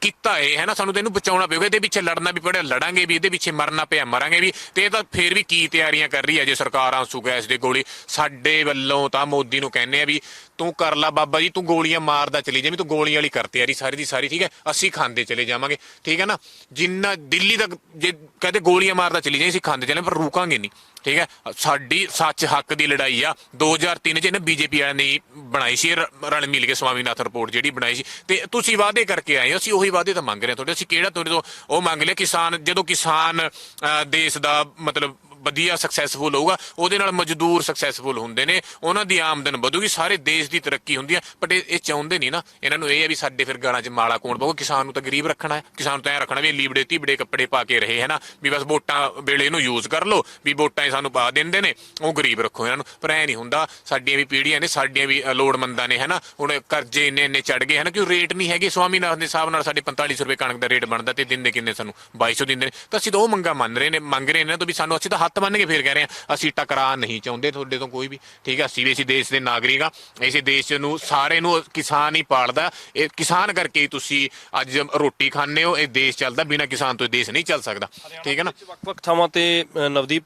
ਕੀਤਾ ਏ, ਹੈ ਨਾ? ਸਾਨੂੰ ਇਹਨੂੰ ਬਚਾਉਣਾ ਪਊਗਾ। ਇਹਦੇ ਪਿੱਛੇ ਲੜਨਾ ਵੀ ਪੜਿਆ ਲੜਾਂਗੇ ਵੀ, ਇਹਦੇ ਪਿੱਛੇ ਮਰਨਾ ਪਿਆ, ਮਰਾਂਗੇ ਵੀ। ਤੇ ਇਹ ਤਾਂ ਫੇਰ ਵੀ ਕੀ ਤਿਆਰੀਆਂ ਕਰ ਰਹੀ ਹੈ ਜੇ ਸਰਕਾਰ ਆਂਸੂ ਗੈਸ ਦੇ ਗੋਲੀ? ਸਾਡੇ ਵੱਲੋਂ ਤਾਂ ਮੋਦੀ ਨੂੰ ਕਹਿੰਦੇ ਆ ਵੀ, ਤੂੰ ਕਰ ਲਾ ਬਾਬਾ ਜੀ, ਤੂੰ ਗੋਲੀਆਂ ਮਾਰਦਾ ਚਲੀ ਜਾ ਤੂੰ ਗੋਲੀਆਂ ਵਾਲੀ ਕਰ ਤਿਆਰੀ ਸਾਰੀ ਦੀ ਸਾਰੀ, ਠੀਕ ਹੈ? ਅਸੀਂ ਖਾਂਦੇ ਚਲੇ ਜਾਵਾਂਗੇ। ਠੀਕ ਹੈ ਨਾ? ਜਿੰਨਾ ਦਿੱਲੀ ਤੱਕ ਜੇ ਕਹਦੇ ਗੋਲੀਆਂ ਮਾਰਦਾ ਚਲੀ ਜਾਈ, ਅਸੀਂ ਖਾਂਦੇ ਚਲੇ ਪਰ ਰੁਕਾਂਗੇ ਨਹੀਂ। ਠੀਕ ਹੈ? ਸਾਡੀ ਸੱਚ ਹੱਕ ਦੀ ਲੜਾਈ ਆ। 2003 ਚ ਇਹਨੇ ਬੀਜੇਪੀ ਵਾਲਿਆਂ ਨੇ ਬਣਾਈ ਸੀ ਰਣ ਮਿਲ ਕੇ ਸਵਾਮੀਨਾਥਨ ਰਿਪੋਰਟ ਜਿਹੜੀ ਬਣਾਈ ਸੀ। ਤੇ ਤੁਸੀਂ ਵਾਅਦੇ ਕਰਕੇ ਆਏ ਹੋ ਅਸੀਂ ਉਹੀ ਵਾਅਦੇ ਤਾਂ ਮੰਗ ਰਹੇ ਹਾਂ ਤੁਹਾਡੇ। ਅਸੀਂ ਕਿਹੜਾ ਤੁਹਾਡੇ ਤੋਂ ਉਹ ਮੰਗ ਲਿਆ ਕਿਸਾਨ ਜਦੋਂ ਕਿਸਾਨ ਅ, ਦੇਸ਼ ਦਾ ਮਤਲਬ ਵਧੀਆ ਸਕਸੈਸਫੁਲ ਹੋਊਗਾ ਉਹਦੇ ਨਾਲ ਮਜ਼ਦੂਰ ਸਕਸੈਸਫੁਲ ਹੁੰਦੇ ਨੇ ਉਹਨਾਂ ਦੀ ਆਮਦਨ ਵਧੂਗੀ ਸਾਰੇ ਦੇਸ਼ ਦੀ ਤਰੱਕੀ ਹੁੰਦੀ ਹੈ ਬਟ ਇਹ ਚਾਹੁੰਦੇ ਨਹੀਂ ਨਾ ਇਹਨਾਂ ਨੂੰ ਇਹ ਹੈ ਵੀ ਸਾਡੇ ਫਿਰ ਗਾਲਾਂ 'ਚ ਮਾਲਾ ਕੌਣ ਪਊਗਾ ਕਿਸਾਨ ਨੂੰ ਤਾਂ ਗਰੀਬ ਰੱਖਣਾ ਹੈ ਕਿਸਾਨ ਤਾਂ ਐ ਰੱਖਣਾ ਵੀ ਲੀਬੜੇ ਤੀਬੜੇ ਕੱਪੜੇ ਪਾ ਕੇ ਰਹੇ ਹੈ ਨਾ ਵੀ ਬਸ ਵੋਟਾਂ ਵੇਲੇ ਇਹਨੂੰ ਯੂਜ਼ ਕਰ ਲਓ ਵੀ ਵੋਟਾਂ ਹੀ ਸਾਨੂੰ ਪਾ ਦਿੰਦੇ ਨੇ ਉਹ ਗਰੀਬ ਰੱਖੋ ਇਹਨਾਂ ਨੂੰ ਪਰ ਐ ਨਹੀਂ ਹੁੰਦਾ ਸਾਡੀਆਂ ਵੀ ਪੀੜ੍ਹੀਆਂ ਨੇ ਸਾਡੀਆਂ ਵੀ ਅ, ਲੋੜਮੰਦਾਂ ਨੇ ਹੈ ਨਾ ਹੁਣ ਕਰਜ਼ੇ ਇੰਨੇ ਇੰਨੇ ਚੜ ਗਏ ਹੈ ਨਾ ਕਿ ਰੇਟ ਨਹੀਂ ਹੈਗੇ ਸਵਾਮੀਨਾਥਨ ਦੇ ਹਿਸਾਬ ਨਾਲ ਸਾਡੇ 4500 ਰੁਪਏ ਕਣਕ ਦਾ ਰੇਟ ਬਣਦਾ ਤੇ ਦਿੰਦੇ ਕਿੰਨੇ ਸਾਨੂੰ 2200 ਦਿੰਦੇ ਨੇ ਤਾਂ ਅਸੀਂ ਤਾਂ ਉਹ ਮੰਗਾ ਮੰਨ ਰਹੇ ਨੇ ਮੰਗ ਰਹੇ ਨੇ ਤਾਂ ਵੀ ਸਾਨੂੰ ਅਸੀਂ ਤਾਂ ਹੱਥ ਬੰਨ ਕੇ ਫੇਰ ਕਹਿ ਰਹੇ ਹਾਂ ਅਸੀਂ ਟਕਰਾ ਨਹੀਂ ਚਾਹੁੰਦੇ ਤੁਹਾਡੇ ਤੋਂ ਕੋਈ ਵੀ। ਠੀਕ ਹੈ ਅਸੀਂ ਵੀ ਇਸੇ ਦੇਸ਼ ਦੇ ਨਾਗਰਿਕ ਆ ਇਸੇ ਦੇਸ਼ ਨੂੰ ਸਾਰੇ ਨੂੰ ਕਿਸਾਨ ਹੀ ਪਾਲਦਾ। ਇਹ ਕਿਸਾਨ ਕਰਕੇ ਹੀ ਤੁਸੀਂ ਅੱਜ ਰੋਟੀ ਖਾਂਦੇ ਹੋ ਇਹ ਦੇਸ਼ ਚੱਲਦਾ ਬਿਨਾਂ ਕਿਸਾਨ ਤੋਂ ਇਹ ਦੇਸ਼ ਨਹੀਂ ਚੱਲ ਸਕਦਾ। ਠੀਕ ਹੈ ਨਾ? ਵੱਖ-ਵੱਖ ਥਾਵਾਂ ਤੇ ਨਵਦੀਪ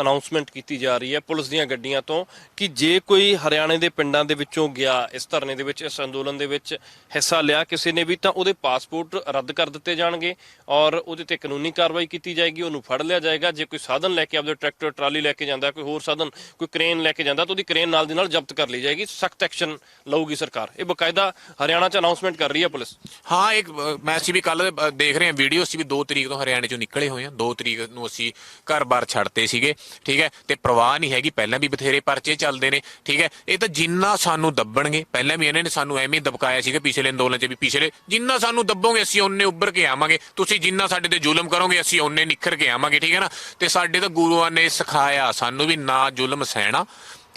ਅਨਾਉਂਸਮੈਂਟ ਕੀਤੀ ਜਾ ਰਹੀ ਹੈ ਪੁਲਿਸ ਦੀਆਂ ਗੱਡੀਆਂ ਤੋਂ ਕਿ ਜੇ ਕੋਈ ਹਰਿਆਣੇ ਦੇ ਪਿੰਡਾਂ ਦੇ ਵਿੱਚੋਂ ਗਿਆ ਇਸ ਧਰਨੇ ਦੇ ਵਿੱਚ ਇਸ ਅੰਦੋਲਨ ਦੇ ਵਿੱਚ ਹਿੱਸਾ ਲਿਆ ਕਿਸੇ ਨੇ ਵੀ ਤਾਂ ਉਹਦੇ ਪਾਸਪੋਰਟ ਰੱਦ ਕਰ ਦਿੱਤੇ ਜਾਣਗੇ ਔਰ ਉਹਦੇ ਤੇ ਕਾਨੂੰਨੀ ਕਾਰਵਾਈ ਕੀਤੀ ਜਾਏਗੀ ਉਹਨੂੰ ਫੜ ਲਿਆ ਜਾਏਗਾ। ਜੇ ਕੋਈ ਸਾਧਨ ਲੈ ਕੇ ਆਪਦੇ ਟਰੈਕਟਰ, ਟਰਾਲੀ ਲੈ ਕੇ ਜਾਂਦਾ, ਕੋਈ ਹੋਰ ਸਾਧਨ, ਕੋਈ ਕ੍ਰੇਨ ਲੈ ਕੇ ਜਾਂਦਾ, ਤਾਂ ਉਹਦੀ ਕ੍ਰੇਨ ਨਾਲ ਦੀ ਨਾਲ ਜ਼ਬਤ ਕਰ ਲਈ ਜਾਏਗੀ, ਸਖਤ ਐਕਸ਼ਨ ਲਊਗੀ ਸਰਕਾਰ। ਇਹ ਬਕਾਇਦਾ ਹਰਿਆਣਾ 'ਚ ਅਨਾਉਂਸਮੈਂਟ ਕਰ ਰਹੀ ਹੈ ਪੁਲਿਸ। ਹਾਂ, ਇੱਕ ਮੈਂ ਅਸੀਂ ਵੀ ਕੱਲ ਦੇਖ ਰਹੇ ਹਾਂ ਵੀਡੀਓ ਅਸੀਂ ਵੀ 2 ਤਰੀਕ ਤੋਂ ਹਰਿਆਣੇ ਚੋਂ ਨਿਕਲੇ ਹੋਏ ਹਾਂ। 2 ਤਰੀਕ ਨੂੰ ਅਸੀਂ ਘਰ-ਬਾਰ ਛੱਡਤੇ ਸੀਗੇ, ਠੀਕ ਹੈ? ਤੇ ਪ੍ਰਵਾਹ ਨਹੀਂ ਹੈਗੀ, ਪਹਿਲਾਂ ਵੀ ਬਥੇਰੇ ਪਰਚੇ ਚੱਲਦੇ ਨੇ, ਠੀਕ ਹੈ? ਇਹ ਤਾਂ ਜਿੰਨਾ ਸਾਨੂੰ ਦੱਬਣਗੇ, ਪਹਿਲਾਂ ਵੀ ਇਹਨਾਂ ਨੇ ਸਾਨੂੰ ਐਵੇਂ ਦਬਕਾਇਆ ਸੀਗਾ ਪਿਛਲੇ ਅੰਦੋਲਨ 'ਚ ਵੀ, ਪਿਛਲੇ ਜਿੰਨਾ ਸਾਨੂੰ ਦੱਬੋਗੇ, ਅਸੀਂ ਉਹਨੇ ਉੱਭਰ ਕੇ ਆਵਾਂਗੇ। ਤੁਸੀਂ ਜਿੰਨਾ ਸਾਡੇ ਤੇ ਜ਼ੁਲਮ ਕਰੋਗੇ, ਅਸੀਂ ਉਹਨੇ ਨਿਖਰ ਕੇ ਆਵਾਂਗੇ, ਠੀਕ ਹੈ ਨਾ? ਤੇ ਸਾਡੇ ਤਾਂ ਗੁਰੂਆਂ ਨੇ ਸਿਖਾਇਆ ਸਾਨੂੰ ਵੀ ਨਾ ਜ਼ੁਲਮ ਸਹਿਣਾ।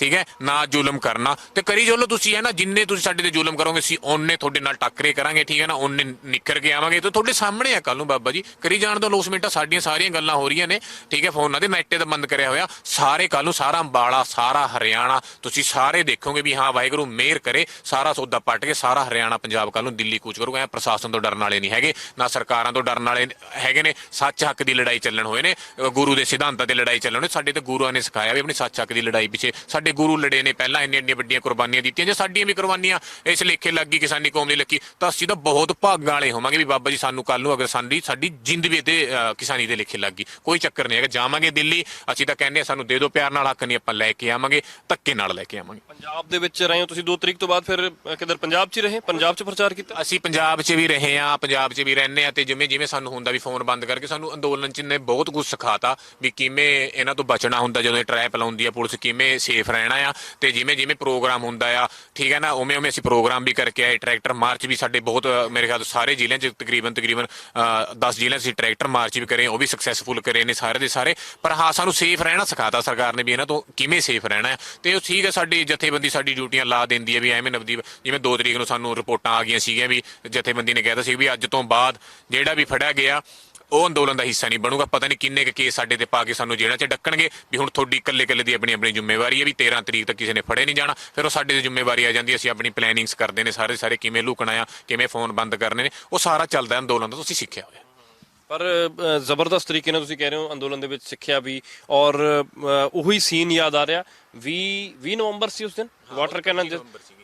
ਠੀਕ ਹੈ? ਨਾ ਜ਼ੁਲਮ ਕਰਨਾ। ਤੇ ਕਰੀ ਚਲੋ ਤੁਸੀਂ, ਹੈ ਨਾ? ਜਿੰਨੇ ਤੁਸੀਂ ਸਾਡੇ ਤੇ ਜ਼ੁਲਮ ਕਰੋਗੇ, ਅਸੀਂ ਉਹਨੇ ਤੁਹਾਡੇ ਨਾਲ ਟੱਕਰੇ ਕਰਾਂਗੇ, ਠੀਕ ਹੈ ਨਾ? ਉਹਨੇ ਨਿੱਕਰ ਕੇ ਆਵਾਂਗੇ। ਤੇ ਤੁਹਾਡੇ ਸਾਹਮਣੇ ਆ ਕੱਲ ਨੂੰ ਬਾਬਾ ਜੀ। ਕਰੀ ਜਾਣ ਦੋ ਲੋਸਮੈਂਟਾਂ ਸਾਡੀਆਂ ਸਾਰੀਆਂ ਗੱਲਾਂ ਹੋ ਰਹੀਆਂ ਨੇ। ਠੀਕ ਹੈ? ਫੋਨਾਂ ਦੇ ਨੈਟੇ ਦਾ ਬੰਦ ਕਰਿਆ ਹੋਇਆ। ਸਾਰੇ ਕੱਲ ਨੂੰ ਸਾਰਾ ਅੰਬਾਲਾ, ਸਾਰਾ ਹਰਿਆਣਾ, ਤੁਸੀਂ ਸਾਰੇ ਦੇਖੋਗੇ ਵੀ ਹਾਂ, ਵਾਹਿਗੁਰੂ ਮਿਹਰ ਕਰੇ। ਸਾਰਾ ਸੌਦਾ ਪੱਟ ਕੇ ਸਾਰਾ ਹਰਿਆਣਾ, ਪੰਜਾਬ ਕੱਲ ਨੂੰ ਦਿੱਲੀ ਕੂਚ ਕਰੂਗਾ। ਐ ਪ੍ਰਸ਼ਾਸਨ ਤੋਂ ਡਰਨ ਵਾਲੇ ਨਹੀਂ ਹੈਗੇ, ਨਾ ਸਰਕਾਰਾਂ ਤੋਂ ਡਰਨ ਵਾਲੇ ਹੈਗੇ ਨੇ। ਸੱਚ ਹੱਕ ਦੀ ਲੜਾਈ ਚੱਲਣ ਹੋਏ ਨੇ। ਗੁਰੂ ਦੇ ਸਿਧਾਂਤਾਂ ਤੇ ਲੜਾਈ ਚੱਲਣ ਹੋਏ ਸਾਡੇ ਤੇ ਗੁਰੂਆਂ ਨੇ ਸਿਖਾਇਆ ਵੀ ਆਪਣੀ ਸੱਚ ਹੱਕ ਦੀ ਲੜਾਈ ਪਿੱਛੇ। ਸਾਡੇ ਸਾਡੇ ਗੁਰੂ ਲੜੇ ਨੇ ਪਹਿਲਾਂ ਇੰਨੀਆਂ ਇੰਨੀਆਂ ਵੱਡੀਆਂ ਕੁਰਬਾਨੀਆਂ ਦਿੱਤੀਆਂ ਜੇ ਸਾਡੀਆਂ ਵੀ ਕੁਰਬਾਨੀਆਂ ਇਸ ਲੇਖੇ ਲੱਗੀ ਕਿਸਾਨੀ ਕੌਮ ਲਈ ਲੱਗੀ ਤਾਂ ਅਸੀਂ ਤਾਂ ਬਹੁਤ ਭਾਗਾਂ ਵਾਲੇ ਹੋਵਾਂਗੇ ਵੀ ਬਾਬਾ ਜੀ ਸਾਨੂੰ ਕੱਲ ਨੂੰ ਅਗਰ ਸਾਡੀ ਸਾਡੀ ਜਿੰਦ ਵੀ ਤੇ ਕਿਸਾਨੀ ਦੇ ਲੇਖੇ ਲੱਗੀ। ਕੋਈ ਚੱਕਰ ਨਹੀਂ ਹੈਗਾ ਜਾਵਾਂਗੇ ਦਿੱਲੀ ਅਸੀਂ ਤਾਂ ਕਹਿੰਦੇ ਸਾਨੂੰ ਦੇ ਦਿਓ ਪਿਆਰ ਨਾਲ ਹੱਕ ਨਹੀਂ ਆਪਾਂ ਲੈ ਕੇ ਆਵਾਂਗੇ ਧੱਕੇ ਨਾਲ ਲੈ ਕੇ ਆਵਾਂਗੇ। ਪੰਜਾਬ ਦੇ ਵਿੱਚ ਰਹੇ ਹੋ ਤੁਸੀਂ 2 ਤਰੀਕ ਤੋਂ ਬਾਅਦ ਫਿਰ ਕਿੱਧਰ ਪੰਜਾਬ 'ਚ ਰਹੇ? ਪੰਜਾਬ 'ਚ ਪ੍ਰਚਾਰ ਕੀਤਾ? ਅਸੀਂ ਪੰਜਾਬ 'ਚ ਵੀ ਰਹੇ ਆ ਪੰਜਾਬ 'ਚ ਵੀ ਰਹਿੰਦੇ ਆ ਤੇ ਜਿਵੇਂ ਜਿਵੇਂ ਸਾਨੂੰ ਹੁੰਦਾ ਵੀ ਫੋਨ ਬੰਦ ਕਰਕੇ ਸਾਨੂੰ ਅੰਦੋਲਨ 'ਚ ਨੇ ਬਹੁਤ ਕੁਝ ਸਿਖਾਤਾ ਵੀ ਕਿਵੇਂ ਇਹਨਾਂ ਤੋਂ ਬਚਣਾ ਹੁੰਦਾ ਜਦੋਂ ਇਹ ਟ੍ਰੈਪ ਲਾਉਂਦੀ ਆ ਪੁਲਿਸ ਕਿਵੇਂ ਸੇਫ ਰਹਿਣਾ ਆ ਤੇ ਜਿਵੇਂ ਜਿਵੇਂ ਪ੍ਰੋਗਰਾਮ ਹੁੰਦਾ ਆ, ਠੀਕ ਹੈ ਨਾ, ਉਵੇਂ ਉਵੇਂ ਅਸੀਂ ਪ੍ਰੋਗਰਾਮ ਵੀ ਕਰਕੇ ਆਏ, ਟਰੈਕਟਰ ਮਾਰਚ ਵੀ ਸਾਡੇ ਬਹੁਤ, ਮੇਰੇ ਖਿਆਲ ਸਾਰੇ ਜ਼ਿਲ੍ਹਿਆਂ 'ਚ ਤਕਰੀਬਨ ਤਕਰੀਬਨ 10 ਜ਼ਿਲ੍ਹਿਆਂ 'ਚ ਟਰੈਕਟਰ ਮਾਰਚ ਵੀ ਕਰੇ, ਉਹ ਵੀ ਸਕਸੈਸਫੁਲ ਕਰੇ ਨੇ ਸਾਰੇ ਦੇ ਸਾਰੇ, ਪਰ ਹਾਂ, ਸਾਨੂੰ ਸੇਫ ਰਹਿਣਾ ਸਿਖਾਤਾ ਸਰਕਾਰ ਨੇ ਵੀ ਇਹਨਾਂ ਤੋਂ ਕਿਵੇਂ ਸੇਫ ਰਹਿਣਾ ਹੈ। ਤੇ ਉਹ ਠੀਕ ਹੈ, ਸਾਡੀ ਜਥੇਬੰਦੀ ਸਾਡੀ ਡਿਊਟੀਆਂ ਲਾ ਦਿੰਦੀ ਹੈ ਵੀ ਐਵੇਂ ਨਵਦੀਪ, ਜਿਵੇਂ 2 ਤਰੀਕ ਨੂੰ ਸਾਨੂੰ ਰਿਪੋਰਟਾਂ ਆ ਗਈਆਂ ਸੀਗੀਆਂ ਵੀ, ਜਥੇਬੰਦੀ ਨੇ ਕਹਿਤਾ ਸੀ ਵੀ ਅੱਜ ਤੋਂ ਬਾਅਦ ਜਿਹੜਾ ਵੀ ਫੜਿਆ ਗਿਆ ਉਹ ਅੰਦੋਲਨ ਦਾ ਹਿੱਸਾ ਨਹੀਂ ਬਣੂਗਾ। ਪਤਾ ਨਹੀਂ ਕਿੰਨੇ ਕੁ ਕੇਸ ਸਾਡੇ ਤੇ ਪਾ ਕੇ ਸਾਨੂੰ ਜੇਲ੍ਹਾਂ 'ਚ ਡੱਕਣਗੇ ਵੀ ਹੁਣ ਤੁਹਾਡੀ ਇਕੱਲੇ ਇਕੱਲੇ ਦੀ ਆਪਣੀ ਆਪਣੀ ਜ਼ਿੰਮੇਵਾਰੀ ਹੈ ਵੀ 13 ਤਰੀਕ ਤੱਕ ਕਿਸੇ ਨੇ ਫੜੇ ਨਹੀਂ ਜਾਣਾ। ਫਿਰ ਉਹ ਸਾਡੇ ਤੇ ਜ਼ਿੰਮੇਵਾਰੀ ਆ ਜਾਂਦੀ ਹੈ, ਅਸੀਂ ਆਪਣੀ ਪਲੈਨਿੰਗਸ ਕਰਦੇ ਨੇ ਸਾਰੇ ਸਾਰੇ ਕਿਵੇਂ ਲੁਕਣਾ ਆ ਕਿਵੇਂ ਫੋਨ ਬੰਦ ਕਰਨੇ ਨੇ। ਉਹ ਸਾਰਾ ਚੱਲਦਾ ਅੰਦੋਲਨ ਦਾ ਤੁਸੀਂ ਸਿੱਖਿਆ ਹੋਇਆ। ਪਰ ਜ਼ਬਰਦਸਤ ਤਰੀਕੇ ਨਾਲ ਤੁਸੀਂ ਕਹਿ ਰਹੇ ਹੋ ਅੰਦੋਲਨ ਦੇ ਵਿੱਚ ਸਿੱਖਿਆ ਵੀ ਔਰ ਉਹੀ ਸੀਨ ਯਾਦ ਆ ਰਿਹਾ। 20 20 ਨਵੰਬਰ ਸੀ ਉਸ ਦਿਨ? ਵਾਟਰ ਕੈਨਨ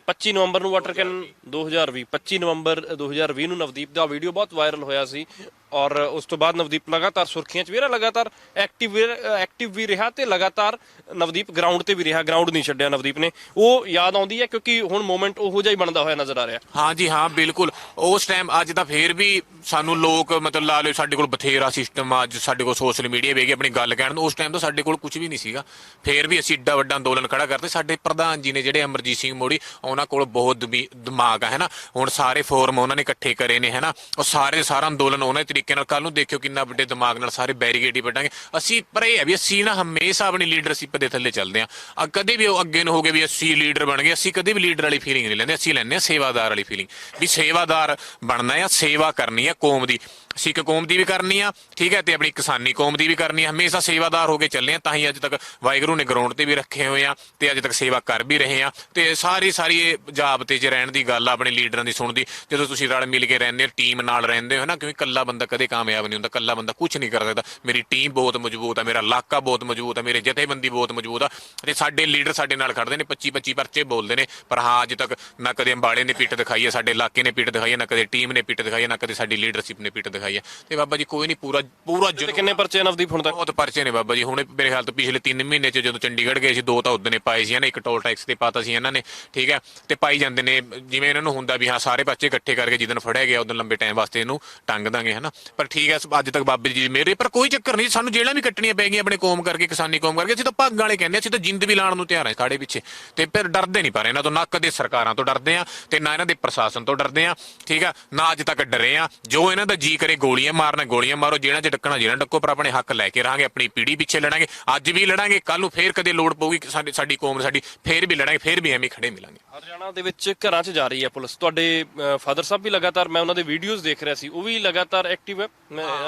25 ਨਵੰਬਰ ਨੂੰ ਵਾਟਰ ਕੈਨ 2020 25 ਨਵੰਬਰ 2020 ਨੂੰ ਨਵਦੀਪ ਦਾ ਵੀਡੀਓ ਬਹੁਤ ਵਾਇਰਲ ਹੋਇਆ ਸੀ ਔਰ ਉਸ ਤੋਂ ਬਾਅਦ ਨਵਦੀਪ ਲਗਾਤਾਰ ਸੁਰਖੀਆਂ 'ਚ ਵੀ ਰਿਹਾ, ਲਗਾਤਾਰ ਐਕਟਿਵ ਐਕਟਿਵ ਵੀ ਰਿਹਾ ਤੇ ਲਗਾਤਾਰ ਨਵਦੀਪ ਗਰਾਊਂਡ ਤੇ ਵੀ ਰਿਹਾ ਗਰਾਊਂਡ ਨਹੀਂ ਛੱਡਿਆ ਨਵਦੀਪ ਨੇ। ਉਹ ਯਾਦ ਆਉਂਦੀ ਹੈ ਕਿਉਂਕਿ ਹੁਣ ਮੂਮੈਂਟ ਉਹੋ ਜਿਹਾ ਹੀ ਬਣਦਾ ਹੋਇਆ ਨਜ਼ਰ ਆ ਰਿਹਾ। ਹਾਂ ਜੀ, ਹਾਂ, ਬਿਲਕੁਲ। ਉਸ ਟਾਈਮ ਅੱਜ ਤਾਂ ਫੇਰ ਵੀ ਸਾਨੂੰ ਲੋਕ ਮਤਲਬ ਲਾ ਲਓ ਸਾਡੇ ਕੋਲ ਬਥੇਰਾ ਸਿਸਟਮ ਆ, ਅੱਜ ਸਾਡੇ ਕੋਲ ਸੋਸ਼ਲ ਮੀਡੀਆ ਵੇਗੀ ਆਪਣੀ ਗੱਲ ਕਹਿਣ ਨੂੰ, ਉਸ ਟਾਈਮ ਤਾਂ ਸਾਡੇ ਕੋਲ ਕੁਝ ਵੀ ਨਹੀਂ ਸੀਗਾ। ਫੇਰ ਵੀ ਅਸੀਂ ਏਡਾ ਵੱਡਾ ਅੰਦੋਲਨ ਖੜਾ ਕਰਦੇ ਸਾਡੇ ਪ੍ਰਧਾਨ ਜੀ ਨੇ ਜਿਹੜੇ ਅਮਰਜੀਤ ਸਿੰਘ ਮੋੜੀ ਉਹਨਾਂ ਕੋਲ ਬਹੁਤ ਦਿਮਾਗ ਆ ਹੈਨਾ ਹੁਣ ਸਾਰੇ ਫੋਰਮ ਉਹਨਾਂ ਨੇ ਇਕੱਠੇ ਕਰੇ ਨੇ ਹੈਨਾ ਉਹ ਸਾਰੇ ਸਾਰਾ ਅੰਦੋਲਨ ਉਹਨਾਂ ਦੇ ਤਰੀਕੇ ਨਾਲ ਕੱਲ ਨੂੰ ਦੇਖਿਓ ਕਿੰਨਾ ਵੱਡੇ ਦਿਮਾਗ ਨਾਲ ਸਾਰੇ ਬੈਰੀਗੇਡ ਹੀ ਵੱਢਾਂਗੇ ਅਸੀਂ ਪਰ ਇਹ ਹੈ ਵੀ ਅਸੀਂ ਨਾ ਹਮੇਸ਼ਾ ਆਪਣੀ ਲੀਡਰਸ਼ਿਪ ਦੇ ਥੱਲੇ ਚੱਲਦੇ ਆ। ਕਦੇ ਵੀ ਉਹ ਅੱਗੇ ਨੂੰ ਹੋ ਗਏ ਵੀ ਅਸੀਂ ਲੀਡਰ ਬਣ ਗਏ, ਅਸੀਂ ਕਦੇ ਵੀ ਲੀਡਰ ਵਾਲੀ ਫੀਲਿੰਗ ਨਹੀਂ ਲੈਂਦੇ, ਅਸੀਂ ਲੈਂਦੇ ਆ ਸੇਵਾਦਾਰ ਵਾਲੀ ਫੀਲਿੰਗ ਵੀ ਸੇਵਾਦਾਰ ਬਣਨਾ ਆ, ਸੇਵਾ ਕਰਨੀ ਆ ਕੌਮ ਦੀ। ਸਿੱਖ ਕੌਮ ਦੀ ਵੀ ਕਰਨੀ ਆ, ਠੀਕ ਹੈ, ਤੇ ਆਪਣੀ ਕਿਸਾਨੀ ਕੌਮ ਦੀ ਵੀ ਕਰਨੀ ਆ। ਹਮੇਸ਼ਾ ਸੇਵਾਦਾਰ ਹੋ ਕੇ ਚੱਲੇ ਆ, ਤਾਂ ਹੀ ਅੱਜ ਤੱਕ ਵਾਹਿਗੁਰੂ ਨੇ ਗਰਾਊਂਡ ਤੇ ਵੀ ਰੱਖੇ ਹੋਏ ਆ ਤੇ ਅੱਜ ਤੱਕ ਸੇਵਾ ਕਰ ਵੀ ਰਹੇ ਆ। ਤੇ ਸਾਰੀ ਸਾਰੀ ਇਹ ਜਾਬਤੇ 'ਚ ਰਹਿਣ ਦੀ ਗੱਲ ਆ, ਆਪਣੇ ਲੀਡਰਾਂ ਦੀ ਸੁਣਦੀ ਜਦੋਂ ਤੁਸੀਂ ਰਲ ਮਿਲ ਕੇ ਰਹਿੰਦੇ ਹੋ, ਟੀਮ ਨਾਲ ਰਹਿੰਦੇ ਹੋ ਨਾ ਕਿਉਂਕਿ ਇਕੱਲਾ ਬੰਦਾ ਕਦੇ ਕਾਮਯਾਬ ਨਹੀਂ ਹੁੰਦਾ, ਇਕੱਲਾ ਬੰਦਾ ਕੁਝ ਨਹੀਂ ਕਰ ਸਕਦਾ। ਮੇਰੀ ਟੀਮ ਬਹੁਤ ਮਜ਼ਬੂਤ ਆ, ਮੇਰਾ ਇਲਾਕਾ ਬਹੁਤ ਮਜ਼ਬੂਤ ਆ, ਮੇਰੇ ਜਥੇਬੰਦੀ ਬਹੁਤ ਮਜ਼ਬੂਤ ਆ, ਤੇ ਸਾਡੇ ਲੀਡਰ ਸਾਡੇ ਨਾਲ ਖੜਦੇ ਨੇ 25 25 ਪਰਚੇ ਬੋਲਦੇ ਨੇ, ਪਰ ਹਾਂ, ਅੱਜ ਤੱਕ ਨਾ ਕਦੇ ਅੰਬਾਲੇ ਨੇ ਪਿੱਟ ਦਿਖਾਈ ਹੈ ਸਾਡੇ ਇਲਾਕੇ ਨੇ ਪਿੱਟ ਦਿਖਾਈ ਹੈ ਨਾ ਕਦੇ ਟੀਮ ਨੇ ਪਿੱਟ ਦਿਖਾਈ ਹੈ ਨਾ ਕਦੇ ਸਾਡੀ ਲੀਡਰਸ਼ਿਪ ਨੇ ਪਿੱਟ ਦਿਖਾਈ ਹੈ। ਤੇ ਬਾਬਾ ਜੀ ਕੋਈ ਨਹੀਂ ਪੂਰਾ ਪੂਰਾ ਤੇ ਕਿੰਨੇ ਪਰਚੇ ਨਵਦੀਪ ਹੁਣ ਤੱਕ? ਬਹੁਤ ਪਰਚੇ ਨੇ ਬਾਬਾ ਜੀ। ਹੁਣੇ ਮੇਰੇ ਖਿਆਲ ਤੋਂ ਪਿਛਲੇ 3 ਮਹੀਨੇ ਚ ਜਦੋਂ ਚੰਡੀਗੜ੍ਹ ਗਏ ਸੀ ਦੋ ਤਾਂ ਉਦੋਂ ਨੇ ਪਾਏ ਸੀ ਨਾ ਇੱਕ ਟੋਲ ਟੈਕਸ ਤੇ ਪਾਤਾ ਸੀ ਇਹਨਾਂ ਨੇ ਠੀਕ ਹੈ? ਤੇ ਪਾਈ ਜਾਂਦੇ ਨੇ ਜਿਵੇਂ ਇਹਨਾਂ ਨੂੰ ਹੁੰਦਾ ਵੀ ਹਾਂ ਸਾਰੇ ਬੱਚੇ ਇਕੱਠੇ ਕਰਕੇ ਜਿੱਦਨ ਫੜਿਆ ਗਿਆ ਉਦੋਂ ਲੰਬੇ ਟਾਈਮ ਵਾਸਤੇ ਇਹਨੂੰ ਟੰਗ ਦਾਂਗੇ ਹਨਾ? ਪਰ ਠੀਕ ਹੈ ਅੱਜ ਤੱਕ ਬਾਬੇ ਜੀ ਮੇਰੇ ਪਰ ਕੋਈ ਚੱਕਰ ਨਹੀਂ ਸਾਨੂੰ ਜੇਲ੍ਹਾਂ ਵੀ ਕੱਟਣੀਆਂ ਪੈ ਗਈਆਂ ਆਪਣੇ ਕੌਮ ਕਰਕੇ ਕਿਸਾਨੀ ਕੌਮ ਕਰਕੇ ਅਸੀਂ ਤਾਂ ਭਾਗਾਂ ਵਾਲੇ ਕਹਿੰਦੇ ਹਾਂ, ਅਸੀਂ ਤਾਂ ਜਿੰਦ ਵੀ ਲਾਣ ਨੂੰ ਤਿਆਰ ਹਾਂ ਖਾੜੇ ਪਿੱਛੇ। ਤੇ ਫਿਰ ਡਰਦੇ ਨਹੀਂ ਪਰ ਇਹਨਾਂ ਤੋਂ ਨਾ ਕਦੇ ਸਰਕਾਰਾਂ ਤੋਂ ਡਰਦੇ ਆ ਤੇ ਨਾ ਇਹਨਾਂ ਦੇ ਪ੍ਰਸ਼ਾਸਨ ਤੋਂ ਡਰਦੇ ਆ ਠੀਕ ਆ ਨਾ ਅੱਜ ਤੱਕ ਡਰੇ ਆ ਜੋ ਇਹਨਾਂ ਦਾ ਜੀ ਕਰੇ ਗੋਲੀਆਂ ਮਾਰਨਾ ਗੋਲੀਆਂ ਮਾਰੋ ਜਿਹੜਾ ਚ ਡੱਕਣਾ ਜਿਹੜਾ ਡੱਕੋ ਪਰ ਆਪਣੇ ਹੱਕ ਲੈ ਕੇ ਰਹਾਂਗੇ ਆਪਣੀ ਪੀੜ੍ਹੀ ਪਿੱਛੇ ਲੜਾਂਗੇ। ਅੱਜ ਵੀ ਲੜਾਂਗੇ ਕੱਲ ਨੂੰ ਫੇਰ ਕਦੇ ਲੋੜ ਪਊਗੀ ਸਾਡੀ ਸਾਡੀ ਕੌਮ ਸਾਡੀ ਫੇਰ ਵੀ ਲੜਾਂਗੇ ਫੇਰ ਵੀ ਐਵੇਂ ਖੜੇ ਮਿਲਾਂਗੇ। ਹਰਿਆਣਾ ਦੇ ਵਿੱਚ ਘਰਾਂ 'ਚ ਜਾ ਰਹੀ ਹੈ ਪੁਲਿਸ। ਤੁਹਾਡੇ ਫਾਦਰ ਸਾਹਿਬ ਵੀ ਲਗਾਤਾਰ ਮੈਂ ਉਹਨਾਂ ਦੇ ਵੀਡੀਓਜ਼ ਦੇਖ ਰਿਹਾ ਸੀ ਉਹ ਵੀ ਲਗਾਤਾਰ ਐਕਟਿਵ ਹੈ?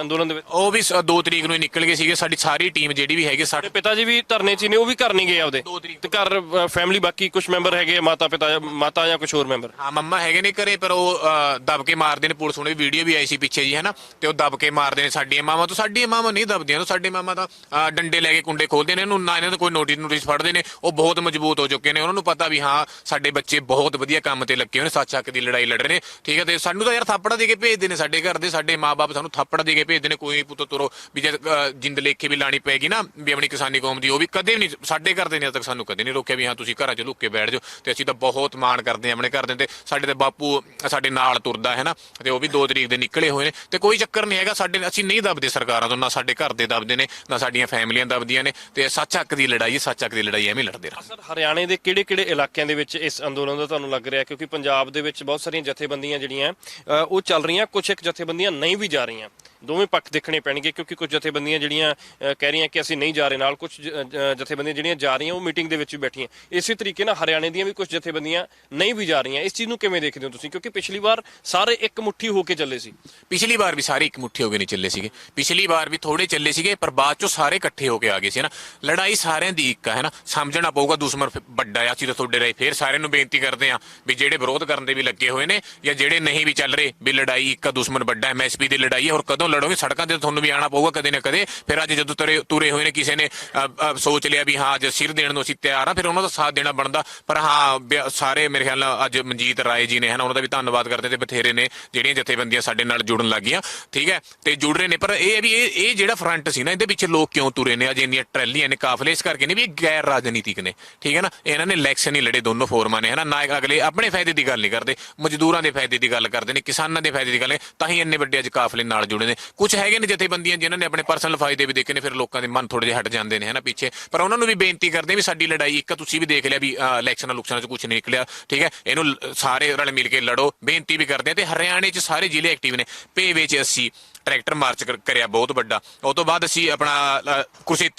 ਅੰਦੋਲਨ ਦੇ ਵਿੱਚ। ਉਹ ਵੀ 2 ਤਰੀਕ ਨੂੰ ਹੀ ਨਿਕਲ ਗਏ ਸੀਗੇ ਸਾਡੀ ਸਾਰੀ ਟੀਮ ਜਿਹੜੀ ਵੀ ਹੈਗੀ ਸਾਡੇ ਪਿਤਾ ਜੀ ਵੀ ਧਰਨੇ 'ਚ ਨੇ ਉਹ ਵੀ ਘਰ ਨਹੀਂ ਗਏ ਆਪਦੇ? ਤੇ ਘਰ ਫੈਮਿਲੀ ਬਾਕੀ ਕੁਝ ਮੈਂਬਰ ਹੈਗੇ ਮਾਤਾ ਪਿਤਾ ਮਾਤਾ ਜਾਂ ਕੁਝ ਹੋਰ ਮੈਂਬਰ ਹਾਂ ਮੰਮਾ ਹੈਗੇ ਨੇ ਘਰੇ ਪਰ ਉਹ ਦਬ ਕੇ ਮਾਰਦੇ ਨੇ ਪੁਲਿਸ ਹੁਣੇ ਵੀਡੀਓ ਵੀ ਆਈ ਸੀ ਪਿੱਛੇ ਜੀ ਹੈਨਾ? ਤੇ ਉਹ ਦਬ ਕੇ ਮਾਰਦੇ ਨੇ ਸਾਡੀਆਂ ਮਾਵਾਂ ਤੋਂ। ਸਾਡੀਆਂ ਮਾਵਾਂ ਨਹੀਂ ਦਬਦੀਆਂ ਤੋਂ ਸਾਡੇ ਮਾਮਾ ਤਾਂ ਡੰਡੇ ਲੈ ਕੇ ਕੁੰਡੇ ਖੋਲਦੇ ਨੇ ਇਹਨੂੰ ਨਾ ਇਹਨਾਂ ਦਾ ਕੋਈ ਨੋਟਿਸ ਨੋਟਿਸ ਫੜਦੇ ਨੇ। ਉਹ ਬਹੁਤ ਮਜ਼ਬੂਤ ਹੋ ਚੁੱਕੇ ਨੇ। ਉਹਨਾਂ ਨੂੰ ਪਤਾ ਵੀ ਹਾਂ ਸਾਡੇ ਬੱਚੇ ਬਹੁਤ ਵਧੀਆ ਕੰਮ ਤੇ ਲੱਗੇ ਹੋਏ ਨੇ ਸੱਚ ਹੱਕ ਦੀ ਲੜਾਈ ਲੜ ਰਹੇ ਨੇ। ਠੀਕ ਹੈ ਤੇ ਸਾਨੂੰ ਤਾਂ ਯਾਰ ਥਾਪੜਾ ਦੇ ਕੇ ਭੇਜਦੇ ਨੇ ਸਾਡੇ ਘਰ ਦੇ ਸਾਡੇ ਮਾਪੇ ਸਾਨੂੰ ਥਾਪੜਾ ਦੇ ਕੇ ਭੇਜਦੇ ਨੇ। ਕੋਈ ਪੁੱਤ ਤੁਰੋ ਵੀ ਜੇ ਅ, ਜਿੰਦ ਲੇਖੇ ਵੀ ਲਾਣੀ ਪੈਗੀ ਨਾ ਵੀ ਆਪਣੀ ਕਿਸਾਨੀ ਕੌਮ ਦੀ ਉਹ ਵੀ ਕਦੇ ਵੀ ਨਹੀਂ ਸਾਡੇ ਘਰ ਦੇ ਨੇ ਤੱਕ ਸਾਨੂੰ ਕਦੇ ਨਹੀਂ ਰੋਕਿਆ ਵੀ ਹਾਂ ਤੁਸੀਂ ਘਰਾਂ 'ਚ ਲੁੱਕ ਕੇ ਬੈਠ ਜਾਓ। ਤੇ ਅਸੀਂ ਤਾਂ ਬਹੁਤ ਮਾਣ ਕਰਦੇ ਹਾਂ ਆਪਣੇ ਘਰ ਦੇ ਤੇ ਸਾਡੇ ਤੇ ਬਾਪੂ ਸਾਡੇ ਨਾਲ ਤੁਰਦਾ ਹੈ ਨਾ ਤੇ ਉਹ ਵੀ 2 ਤਰੀਕ ਦੇ ਨਿਕਲੇ ਹੋਏ ਨੇ। ਤੇ ਕੋਈ ਚੱਕਰ ਨਹੀਂ ਹੈਗਾ ਸਾਡੇ ਅਸੀਂ ਨਹੀਂ ਦਬਦੇ ਸਰਕਾਰਾਂ ਤੋਂ ਨਾ ਸਾਡੇ ਘਰ ਦੇ ਦਬਦੇ ਨੇ ਨਾ ਸਾਡੀਆਂ ਫੈਮਲੀਆਂ ਦਬਦੀਆਂ ਨੇ ਤੇ ਸੱਚ ਹੱਕ ਦੀ ਲੜਾਈ ਹੈ, ਸੱਚ ਹੱਕ ਦੀ ਲੜਾਈ ਐਵੇਂ ਲੜਦੇ ਰਹਾਂਗੇ ਸਰ ਹਰਿਆਣੇ ਦੇ ਕਿਹੜੇ-ਕਿਹੜੇ ਇਲਾਕਿਆਂ ਦੇ ਵਿੱਚ ਇਸ ਅੰਦੋਲਨ ਦਾ ਤੁਹਾਨੂੰ ਲੱਗ ਰਿਹਾ? ਕਿਉਂਕਿ ਪੰਜਾਬ ਦੇ ਵਿੱਚ ਬਹੁਤ ਸਾਰੀਆਂ ਜਥੇਬੰਦੀਆਂ ਜਿਹੜੀਆਂ ਉਹ ਚੱਲ ਰਹੀਆਂ ਕੁਝ ਇੱਕ ਜਥੇਬੰਦੀਆਂ ਨਹੀਂ ਵੀ ਜਾ ਰਹੀਆਂ। ਦੋਵੇਂ ਪੱਖ ਦੇਖਣੇ ਪੈਣਗੇ ਕਿਉਂਕਿ ਕੁਝ ਜਥੇਬੰਦੀਆਂ ਜਿਹੜੀਆਂ ਕਹਿ ਰਹੀਆਂ ਕਿ ਅਸੀਂ ਨਹੀਂ ਜਾ ਰਹੇ ਨਾਲ, ਕੁਝ ਜਥੇਬੰਦੀਆਂ ਜਿਹੜੀਆਂ ਜਾ ਰਹੀਆਂ ਉਹ ਮੀਟਿੰਗ ਦੇ ਵਿੱਚ ਵੀ ਬੈਠੀਆਂ। ਇਸੇ ਤਰੀਕੇ ਨਾਲ ਹਰਿਆਣੇ ਦੀਆਂ ਵੀ ਕੁਝ ਜਥੇਬੰਦੀਆਂ ਨਹੀਂ ਵੀ ਜਾ ਰਹੀਆਂ। ਇਸ ਚੀਜ਼ ਨੂੰ ਕਿਵੇਂ ਦੇਖਦੇ ਹੋ ਤੁਸੀਂ? ਕਿਉਂਕਿ ਪਿਛਲੀ ਵਾਰ ਸਾਰੇ ਇੱਕ ਮੁੱਠੀ ਹੋ ਕੇ ਚੱਲੇ ਸੀ। ਪਿਛਲੀ ਵਾਰ ਵੀ ਸਾਰੇ ਇੱਕ ਮੁੱਠੀ ਹੋ ਕੇ ਨਹੀਂ ਚੱਲੇ ਸੀਗੇ। ਪਿਛਲੀ ਵਾਰ ਵੀ ਥੋੜੇ ਚੱਲੇ ਸੀਗੇ, ਪਰ ਬਾਅਦ ਚੋਂ ਸਾਰੇ ਇਕੱਠੇ ਹੋ ਕੇ ਆ ਗਏ ਸੀ ਨਾ? ਲੜਾਈ ਸਾਰਿਆਂ ਦੀ ਇੱਕ ਆ, ਹੈ ਨਾ? ਸਮਝਣਾ ਪਊਗਾ ਦੁਸ਼ਮਣ ਵੱਡਾ ਆ, ਅਸੀਂ ਤਾਂ ਤੁਹਾਡੇ ਰਾਹੀਂ ਫੇਰ ਸਾਰਿਆਂ ਨੂੰ ਬੇਨਤੀ ਕਰਦੇ ਆ ਵੀ ਜਿਹੜੇ ਵਿਰੋਧ ਕਰਨ ਦੇ ਵੀ ਲੱਗੇ ਹੋਏ ਨੇ ਜਾਂ ਜਿਹੜੇ ਨਹੀਂ ਵੀ ਚੱਲ ਰਹੇ, ਵੀ ਲੜਾਈ ਇੱਕ ਆ, ਦੁਸ਼ਮਣ ਵੱਡਾ ਐਮਐਸਪੀ ਦੀ ਲੜਾਈ ਹੈ ਔਰ ਕਦੋਂ ਲੜੋਗੇ, ਸੜਕਾਂ ਤੇ ਤੁਹਾਨੂੰ ਵੀ ਆਣਾ ਪਊਗਾ ਕਦੇ ਨਾ ਕਦੇ। ਫਿਰ ਅੱਜ ਜਦੋਂ ਤੁਰੇ ਤੁਰੇ ਹੋਏ ਨੇ, ਕਿਸੇ ਨੇ ਸੋਚ ਲਿਆ ਵੀ ਹਾਂ, ਅੱਜ ਸਿਰ ਦੇਣ ਨੂੰ ਅਸੀਂ ਤਿਆਰ ਆ, ਫਿਰ ਉਹਨਾਂ ਦਾ ਸਾਥ ਦੇਣਾ ਬਣਦਾ। ਪਰ ਹਾਂ ਬਿਆ- ਸਾਰੇ ਮੇਰੇ ਖਿਆਲ ਨਾਲ ਅੱਜ ਮਨਜੀਤ ਰਾਏ ਜੀ ਨੇ ਹਨਾ, ਉਹਨਾਂ ਦਾ ਵੀ ਧੰਨਵਾਦ ਕਰਦੇ ਤੇ ਬਥੇਰੇ ਨੇ, ਜਿਹੜੀਆਂ ਜਥੇਬੰਦੀਆਂ ਸਾਡੇ ਨਾਲ ਜੁੜਨ ਲੱਗੀਆਂ। ਠੀਕ ਹੈ? ਤੇ ਜੁੜ ਰਹੇ ਨੇ, ਪਰ ਇਹ ਹੈ ਵੀ ਇਹ ਇਹ ਜਿਹੜਾ ਫਰੰਟ ਸੀ ਨਾ, ਇਹਦੇ ਪਿੱਛੇ ਲੋਕ ਕਿਉਂ ਤੁਰੇ ਨੇ? ਅੱਜ ਇੰਨੀਆਂ ਟਰੈਲੀਆਂ ਨੇ, ਕਾਫਲੇ, ਇਸ ਕਰਕੇ ਨੇ ਵੀ ਇਹ ਗੈਰ ਰਾਜਨੀਤਿਕ ਨੇ। ਠੀਕ ਹੈ ਨਾ? ਇਹਨਾਂ ਨੇ ਇਲੈਕਸ਼ਨ ਹੀ ਲੜੇ ਦੋਨੋਂ ਫੋਰਮਾਂ ਨੇ, ਹਨਾ? ਨਾ ਅਗਲੇ ਆਪਣੇ ਫਾਇਦੇ ਦੀ ਗੱਲ ਨਹੀਂ ਕਰਦੇ, ਮਜ਼ਦੂਰਾਂ ਦੇ ਫਾਇਦੇ ਦੀ ਗੱਲ ਕਰਦੇ ਨੇ, ਕਿਸਾਨਾਂ ਦੇ ਫਾਇਦੇ ਦੀ ਗੱਲ ਤਾਂ ਹੀ ਇੰਨੇ ਵੱਡੇ ਅੱਜ ਕਾਫਲੇ ਨਾਲ ਜੁੜੇ ਨੇ। ਕੁਝ ਹੈਗੇ ਨੇ ਜਥੇਬੰਦੀਆਂ ਜਿਨ੍ਹਾਂ ਨੇ ਆਪਣੇ ਪਰਸਨਲ ਫਾਇਦੇ ਵੀ ਦੇਖੇ ਨੇ, ਫਿਰ ਲੋਕਾਂ ਦੇ ਮਨ ਥੋੜੇ ਜਿਹਾ ਹਟ ਜਾਂਦੇ ਨੇ, ਹਨਾ ਪਿੱਛੇ। ਪਰ ਉਹਨਾਂ ਨੂੰ ਵੀ ਬੇਨਤੀ ਕਰਦੇ ਵੀ ਸਾਡੀ ਲੜਾਈ, ਇੱਕ ਤੁਸੀਂ ਵੀ ਦੇਖ ਲਿਆ ਵੀ ਇਲੈਕਸ਼ਨਾਂ ਲੁਕਸ਼ਨਾਂ 'ਚ ਕੁਝ ਨਹੀਂ ਨਿਕਲਿਆ, ਠੀਕ ਹੈ? ਇਹਨੂੰ ਸਾਰੇ ਰਲ ਮਿਲ ਕੇ ਲੜੋ। ਬੇਨਤੀ ਵੀ ਕਰਦੇ ਆ ਤੇ ਹਰਿਆਣੇ 'ਚ ਸਾਰੇ ਜ਼ਿਲ੍ਹੇ ਐਕਟਿਵ ਨੇ। ਪੇਵੇ 'ਚ ਅਸੀਂ। ਟਰੈਕਟਰ ਮਾਰਚ ਕਰਿਆ ਬਹੁਤ ਵੱਡਾ। ਉਹ ਤੋਂ ਬਾਅਦ ਅਸੀਂ ਆਪਣਾ ਅ,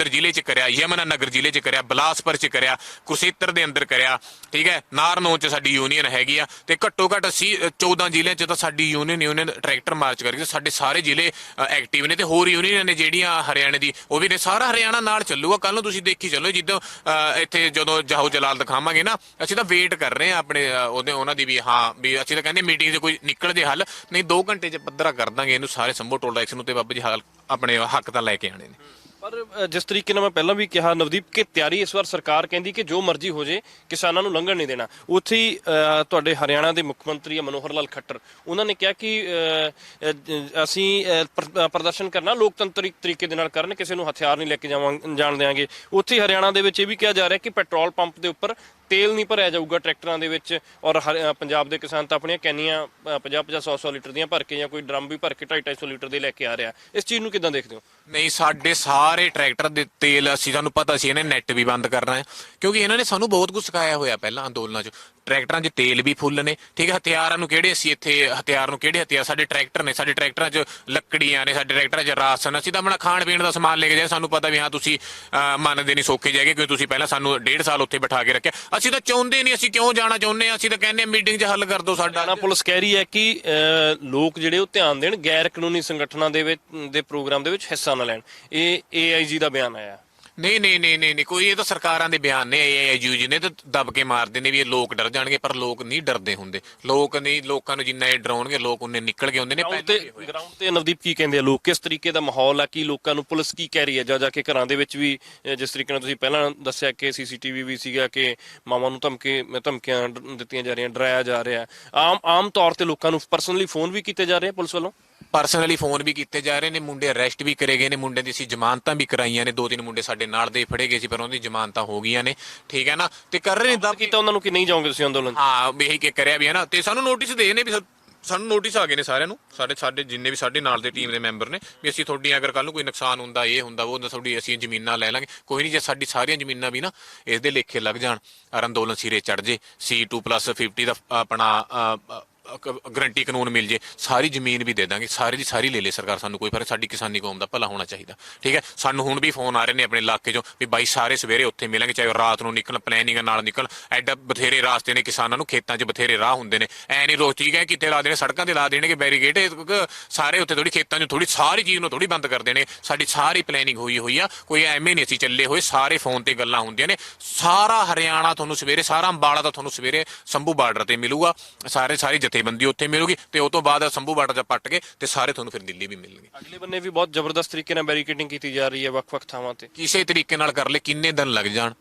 ਜ਼ਿਲ੍ਹੇ 'ਚ ਕਰਿਆ ਯਮਨਾ ਨਗਰ ਜ਼ਿਲ੍ਹੇ 'ਚ ਕਰਿਆ ਬਲਾਸਪੁਰ 'ਚ ਕਰਿਆ ਕੁਰੂਕਸ਼ੇਤਰ ਦੇ ਅੰਦਰ ਕਰਿਆ ਠੀਕ ਹੈ? ਨਾਰਨੋ 'ਚ ਸਾਡੀ ਯੂਨੀਅਨ ਹੈਗੀ ਆ ਤੇ ਘੱਟੋ ਘੱਟ ਅਸੀਂ ਅ, 14 ਜ਼ਿਲ੍ਹਿਆਂ 'ਚ ਤਾਂ ਸਾਡੀ ਯੂਨੀਅਨ ਯੂਨੀਅਨ ਟਰੈਕਟਰ ਮਾਰਚ ਕਰਕੇ ਸਾਡੇ ਸਾਰੇ ਜ਼ਿਲ੍ਹੇ ਐਕਟਿਵ ਨੇ ਤੇ ਹੋਰ ਯੂਨੀਅਨ ਨੇ ਜਿਹੜੀਆਂ ਹਰਿਆਣੇ ਦੀ ਉਹ ਵੀ ਨੇ। ਸਾਰਾ ਹਰਿਆਣਾ ਨਾਲ ਚੱਲੂਗਾ। ਕੱਲ ਨੂੰ ਤੁਸੀਂ ਦੇਖੀ ਚੱਲੋ ਜਿੱਦੋਂ ਅ, ਇੱਥੇ ਜਦੋਂ ਜਾਹੋ ਜਲਾਲ ਦਿਖਾਵਾਂਗੇ ਨਾ ਅਸੀਂ ਤਾਂ ਵੇਟ ਕਰ ਰਹੇ ਆ ਆਪਣੇ ਉਹਦੇ ਉਹਨਾਂ ਦੀ ਵੀ ਹਾਂ ਵੀ ਅਸੀਂ ਤਾਂ ਕਹਿੰਦੇ ਮੀਟਿੰਗ 'ਚ ਕੋਈ ਨਿਕਲ ਜੇ ਹੱਲ ਨਹੀਂ 2 ਘੰਟੇ 'ਚ ਪੱਧਰਾ ਕਰ ਦਾਂਗੇ ਇਹਨੂੰ ਸਾਰੇ ਸੰਭੋ ਟੋਲ ਟੈਕਸ ਨੂੰ ਤੇ ਬਾਬਾ ਜੀ ਹੱਲ ਆਪਣੇ ਹੱਕ ਤਾਂ ਲੈ ਕੇ ਆਣੇ ਨੇ। ਪਰ ਜਿਸ ਤਰੀਕੇ ਨਾਲ ਮੈਂ ਪਹਿਲਾਂ ਵੀ ਕਿਹਾ, ਨਵਦੀਪ, ਕਿ ਤਿਆਰੀ ਇਸ ਵਾਰ ਸਰਕਾਰ ਕਹਿੰਦੀ ਕਿ ਜੋ ਮਰਜ਼ੀ ਹੋ ਜੇ, ਕਿਸਾਨਾਂ ਨੂੰ ਲੰਘਣ ਨਹੀਂ ਦੇਣਾ। ਉੱਥੇ ਹੀ ਤੁਹਾਡੇ ਹਰਿਆਣਾ ਦੇ ਮੁੱਖ ਮੰਤਰੀ ਮਨੋਹਰ ਲਾਲ ਖੱਟਰ, ਉਹਨਾਂ ਨੇ ਕਿਹਾ ਕਿ ਅਸੀਂ ਪ੍ਰਦਰਸ਼ਨ ਕਰਨਾ ਲੋਕਤੰਤਰੀ ਤਰੀਕੇ ਦੇ ਨਾਲ ਕਰਨ, ਕਿਸੇ ਨੂੰ ਹਥਿਆਰ ਨਹੀਂ ਲੈ ਕੇ ਜਾਵਾਂ, ਜਾਣ ਦੇਵਾਂਗੇ ਉੱਥੇ ਹੀ ਹਰਿਆਣਾ ਦੇ ਵਿੱਚ ਇਹ ਵੀ ਕਿਹਾ ਜਾ ਰਿਹਾ ਕਿ ਪੈਟਰੋਲ ਪੰਪ ਦੇ ਉੱਪਰ ਤੇਲ ਨਹੀਂ ਭਰਿਆ ਜਾਊਗਾ ਟਰੈਕਟਰਾਂ ਦੇ ਵਿੱਚ, ਔਰ ਹਰ- ਪੰਜਾਬ ਦੇ ਕਿਸਾਨ ਤਾਂ ਆਪਣੀਆਂ ਕੈਨੀਆਂ 50 50 100 100 ਲੀਟਰ ਦੀਆਂ ਭਰ ਕੇ ਜਾਂ ਕੋਈ ਡਰਮ ਵੀ ਭਰ ਕੇ 250 250 ਲੀਟਰ ਦੇ ਲੈ ਕੇ ਆ ਰਿਹਾ। ਇਸ ਚੀਜ਼ ਨੂੰ ਕਿਦਾਂ ਦੇਖਦੇ ਹੋ? ਨਹੀਂ, ਸਾਡੇ ਸਾਰੇ ਟਰੈਕਟਰ ਦੇ ਤੇਲ, ਅਸੀਂ ਸਾਨੂੰ ਪਤਾ ਸੀ, ਇਹਨੇ ਨੈਟ ਵੀ ਬੰਦ ਕਰਨਾ ਹੈ। ਕਿਉਂਕਿ ਇਹਨਾਂ ਨੇ ਸਾਨੂੰ ਬਹੁਤ ਕੁਝ ਸਿਖਾਇਆ ਹੋਇਆ ਪਹਿਲਾਂ ਅੰਦੋਲਨਾਂ 'ਚ। ਟਰੈਕਟਰਾਂ 'ਚ ਤੇਲ ਵੀ ਫੁੱਲ ਨੇ ਠੀਕ ਹੈ ਹਥਿਆਰਾਂ ਨੂੰ ਕਿਹੜੇ ਅਸੀਂ ਇੱਥੇ ਹਥਿਆਰ ਨੂੰ ਕਿਹੜੇ ਹਥਿਆਰ ਸਾਡੇ ਟਰੈਕਟਰ ਨੇ ਸਾਡੇ ਟਰੈਕਟਰਾਂ 'ਚ ਲੱਕੜੀਆਂ ਨੇ ਸਾਡੇ ਟਰੈਕਟਰਾਂ 'ਚ ਰਾਸ਼ਨ ਅਸੀਂ ਤਾਂ ਆਪਣਾ ਖਾਣ ਪੀਣ ਦਾ ਸਮਾਨ ਲੈ ਕੇ ਜਾਏ ਸਾਨੂੰ ਪਤਾ ਵੀ ਹਾਂ ਤੁਸੀਂ ਮੰਨਦੇ ਨਹੀਂ ਸੌਖੇ ਜਾਏਗੇ ਕਿਉਂਕਿ ਤੁਸੀਂ ਪਹਿਲਾਂ ਸਾਨੂੰ ਡੇਢ ਸਾਲ ਉੱਥੇ ਬਿਠਾ ਕੇ ਰੱਖਿਆ। ਅਸੀਂ ਤਾਂ ਚਾਹੁੰਦੇ ਨਹੀਂ ਅਸੀਂ ਕਿਉਂ ਜਾਣਾ ਚਾਹੁੰਦੇ ਹਾਂ? ਅਸੀਂ ਤਾਂ ਕਹਿੰਦੇ ਮੀਟਿੰਗ 'ਚ ਹੱਲ ਕਰ ਦਿਓ ਸਾਡਾ। ਹਰਿਆਣਾ ਪੁਲਿਸ ਕਹਿ ਰਹੀ ਹੈ ਕਿ ਅ, ਲੋਕ ਜਿਹੜੇ ਉਹ ਧਿਆਨ ਦੇਣ ਗੈਰ ਕਾਨੂੰਨੀ ਸੰਗਠਨਾਂ ਦੇ ਵਿੱਚ ਦੇ ਪ੍ਰੋਗਰਾਮ ਦੇ ਵਿੱਚ ਹਿੱਸਾ ਨਾ ਲੈਣ। ਇਹ ਏਆਈਜੀ ਦਾ ਬਿਆਨ ਆਇਆ। ਨਹੀਂ ਨਹੀਂ ਨਹੀਂ ਨਹੀਂ ਨਹੀਂ ਕੋਈ ਇਹ ਤਾਂ ਸਰਕਾਰਾਂ ਦੇ ਬਿਆਨ ਨੇ ਆਈਯੂ ਜੀ ਨੇ ਤਾਂ ਦਬ ਕੇ ਮਾਰਦੇ ਨੇ ਵੀ ਇਹ ਲੋਕ ਡਰ ਜਾਣਗੇ ਪਰ ਲੋਕ ਨਹੀਂ ਡਰਦੇ ਹੁੰਦੇ। ਲੋਕ ਨਹੀਂ ਲੋਕਾਂ ਨੂੰ ਜਿੰਨਾ ਇਹ ਡਰਾਉਣਗੇ ਲੋਕ ਉਹਨੇ ਨਿਕਲ ਕੇ ਹੁੰਦੇ ਨੇ ਗਰਾਊਂਡ ਪਹਿਲਾਂ ਤੇ ਹੋਇਆ। ਗਰਾਊਂਡ ਤੇ ਨਵਦੀਪ ਕੀ ਕਹਿੰਦੇ ਆ ਲੋਕ? ਕਿਸ ਤਰੀਕੇ ਦਾ ਮਾਹੌਲ ਆ? ਕੀ ਲੋਕਾਂ ਨੂੰ ਪੁਲਿਸ ਕੀ ਕਹਿ ਰਹੀ ਹੈ ਜਾ ਜਾ ਕੇ ਘਰਾਂ ਦੇ ਵਿੱਚ ਵੀ ਜਿਸ ਤਰੀਕੇ ਨਾਲ ਤੁਸੀਂ ਪਹਿਲਾਂ ਦੱਸਿਆ ਕਿ ਸੀਸੀਟੀਵੀ ਵੀ ਸੀਗਾ ਕਿ ਮਾਵਾਂ ਨੂੰ ਧਮਕੇ ਧਮਕੀਆਂ ਡ- ਦਿੱਤੀਆਂ ਜਾ ਰਹੀਆਂ ਡਰਾਇਆ ਜਾ ਰਿਹਾ। ਆਮ ਆਮ ਤੌਰ ਤੇ ਲੋਕਾਂ ਨੂੰ ਪਰਸਨਲੀ ਫੋਨ ਵੀ ਕੀਤੇ ਜਾ ਰਹੇ ਆ ਪੁਲਿਸ ਵੱਲੋਂ? ਪਰਸਨਲੀ ਫੋਨ ਵੀ ਕੀਤੇ ਜਾ ਰਹੇ ਨੇ ਮੁੰਡੇ ਅਰੈਸਟ ਵੀ ਕਰੇ ਗਏ ਨੇ ਮੁੰਡੇ ਦੀ ਅਸੀਂ ਜ਼ਮਾਨਤਾਂ ਵੀ ਕਰਾਈਆਂ ਨੇ ਦੋ ਤਿੰਨ ਮੁੰਡੇ ਸਾਡੇ ਨਾਲ ਦੇ ਫੜੇ ਗਏ ਸੀ ਪਰ ਉਹਨਾਂ ਦੀ ਜ਼ਮਾਨਤਾਂ ਹੋ ਗਈਆਂ ਨੇ। ਠੀਕ ਹੈ ਨਾ? ਤੇ ਕਰ ਰਹੇ ਨੇ ਕੀਤਾ ਉਹਨਾਂ ਨੂੰ ਕਿ ਨਹੀਂ ਜਾਓਗੇ ਤੁਸੀਂ ਅੰਦੋਲਨ? ਹਾਂ ਇਹੀ ਕਿ ਕਰਿਆ ਵੀ ਹੈ ਨਾ। ਤੇ ਸਾਨੂੰ ਨੋਟਿਸ ਦੇ ਨੇ ਵੀ ਸਾਨੂੰ ਨੋਟਿਸ ਆ ਗਏ ਨੇ ਸਾਰਿਆਂ ਨੂੰ। ਸਾਡੇ ਸਾਡੇ ਜਿੰਨੇ ਵੀ ਸਾਡੇ ਨਾਲ ਦੇ ਟੀਮ ਦੇ ਮੈਂਬਰ ਨੇ ਵੀ ਅਸੀਂ ਤੁਹਾਡੀਆਂ ਅਗਰ ਕੱਲ ਨੂੰ ਕੋਈ ਨੁਕਸਾਨ ਹੁੰਦਾ ਇਹ ਹੁੰਦਾ ਉਹ ਹੁੰਦਾ ਤੁਹਾਡੀ ਅਸੀਂ ਜ਼ਮੀਨਾਂ ਲੈ ਲਾਂਗੇ। ਕੋਈ ਨਹੀਂ ਜੇ ਸਾਡੀ ਸਾਰੀਆਂ ਜ਼ਮੀਨਾਂ ਵੀ ਨਾ ਇਸ ਦੇ ਲੇਖੇ ਲੱਗ ਜਾਣ ਅਰ ਅੰਦੋਲਨ ਸਿਰੇ ਚੜ ਜੇ। C2+ 50 ਦਾ ਆਪਣਾ ਗਰੰਟੀ ਕਾਨੂੰਨ ਮਿਲ ਜੇ, ਸਾਰੀ ਜ਼ਮੀਨ ਵੀ ਦੇ ਦਾਂਗੇ, ਸਾਰੀ ਦੀ ਸਾਰੀ ਲੈ ਲੇ ਸਰਕਾਰ ਸਾਨੂੰ ਕੋਈ ਫ਼ਰਕ, ਸਾਡੀ ਕਿਸਾਨੀ ਕੌਮ ਦਾ ਭਲਾ ਹੋਣਾ ਚਾਹੀਦਾ, ਠੀਕ ਹੈ? ਸਾਨੂੰ ਹੁਣ ਵੀ ਫੋਨ ਆ ਰਹੇ ਨੇ ਆਪਣੇ ਇਲਾਕੇ ਚੋਂ ਵੀ ਬਾਈ ਸਾਰੇ ਸਵੇਰੇ ਉੱਥੇ ਮਿਲਾਂਗੇ ਚਾਹੇ ਰਾਤ ਨੂੰ ਨਿਕਲ ਪਲੈਨਿੰਗ ਨਾਲ ਨਿਕਲ, ਐਡਾ ਬਥੇਰੇ ਰਾਸਤੇ ਨੇ ਕਿਸਾਨਾਂ ਨੂੰ ਖੇਤਾਂ 'ਚ ਬਥੇਰੇ ਰਾਹ ਹੁੰਦੇ ਨੇ, ਐ ਨਹੀਂ ਰੋਜ਼ ਠੀਕ ਹੈ ਕਿਤੇ ਲਾ ਦੇਣੇ, ਸੜਕਾਂ ਤੇ ਲਾ ਦੇਣਗੇ ਬੈਰੀਗੇਡ ਸਾਰੇ ਉੱਥੇ ਥੋੜੀ ਖੇਤਾਂ 'ਚ ਥੋੜੀ ਸਾਰੀ ਚੀਜ਼ ਨੂੰ ਥੋੜੀ ਬੰਦ ਕਰ ਦੇਣੇ, ਸਾਡੀ ਸਾਰੀ ਪਲੈਨਿੰਗ ਹੋਈ ਹੋਈ ਆ, ਕੋਈ ਐਵੇਂ ਨਹੀਂ ਅਸੀਂ ਚੱਲੇ ਹੋਏ, ਸਾਰੇ ਫੋਨ ਤੇ ਗੱਲਾਂ ਹੁੰਦੀਆਂ ਨੇ, ਸਾਰਾ ਹਰਿਆਣਾ ਤੁਹਾਨੂੰ ਸਵੇਰੇ, ਸਾਰਾ ਅੰਬਾਲਾ ਦਾ ਤੁਹਾਨੂੰ ਸਵੇਰੇ ਸੰਭੂ ਬਾਰਡਰ ਤੇ ਮਿਲੂਗਾ, ਸਾਰੇ ਸਾਰੇ ਜਥੇ ਜਥੇਬੰਦੀ ਉੱਥੇ ਮਿਲੂਗੀ ਤੇ ਉਸ ਤੋਂ ਬਾਅਦ ਸੰਭੂ ਬਾਰਡਰ 'ਚ ਪੱਟ ਕੇ ਤੇ ਸਾਰੇ ਤੁਹਾਨੂੰ ਫਿਰ ਦਿੱਲੀ ਵੀ ਮਿਲਣਗੇ। ਅਗਲੇ ਬੰਨੇ ਵੀ ਬਹੁਤ ਜ਼ਬਰਦਸਤ ਤਰੀਕੇ ਨਾਲ ਬੈਰੀਕੇਡਿੰਗ ਕੀਤੀ ਜਾ ਰਹੀ ਹੈ ਵੱਖ-ਵੱਖ ਥਾਵਾਂ ਤੇ। ਕਿਸੇ ਤਰੀਕੇ ਨਾਲ ਕਰ ਲੈ ਕਿੰਨੇ ਦਿਨ ਲੱਗ ਜਾਣ?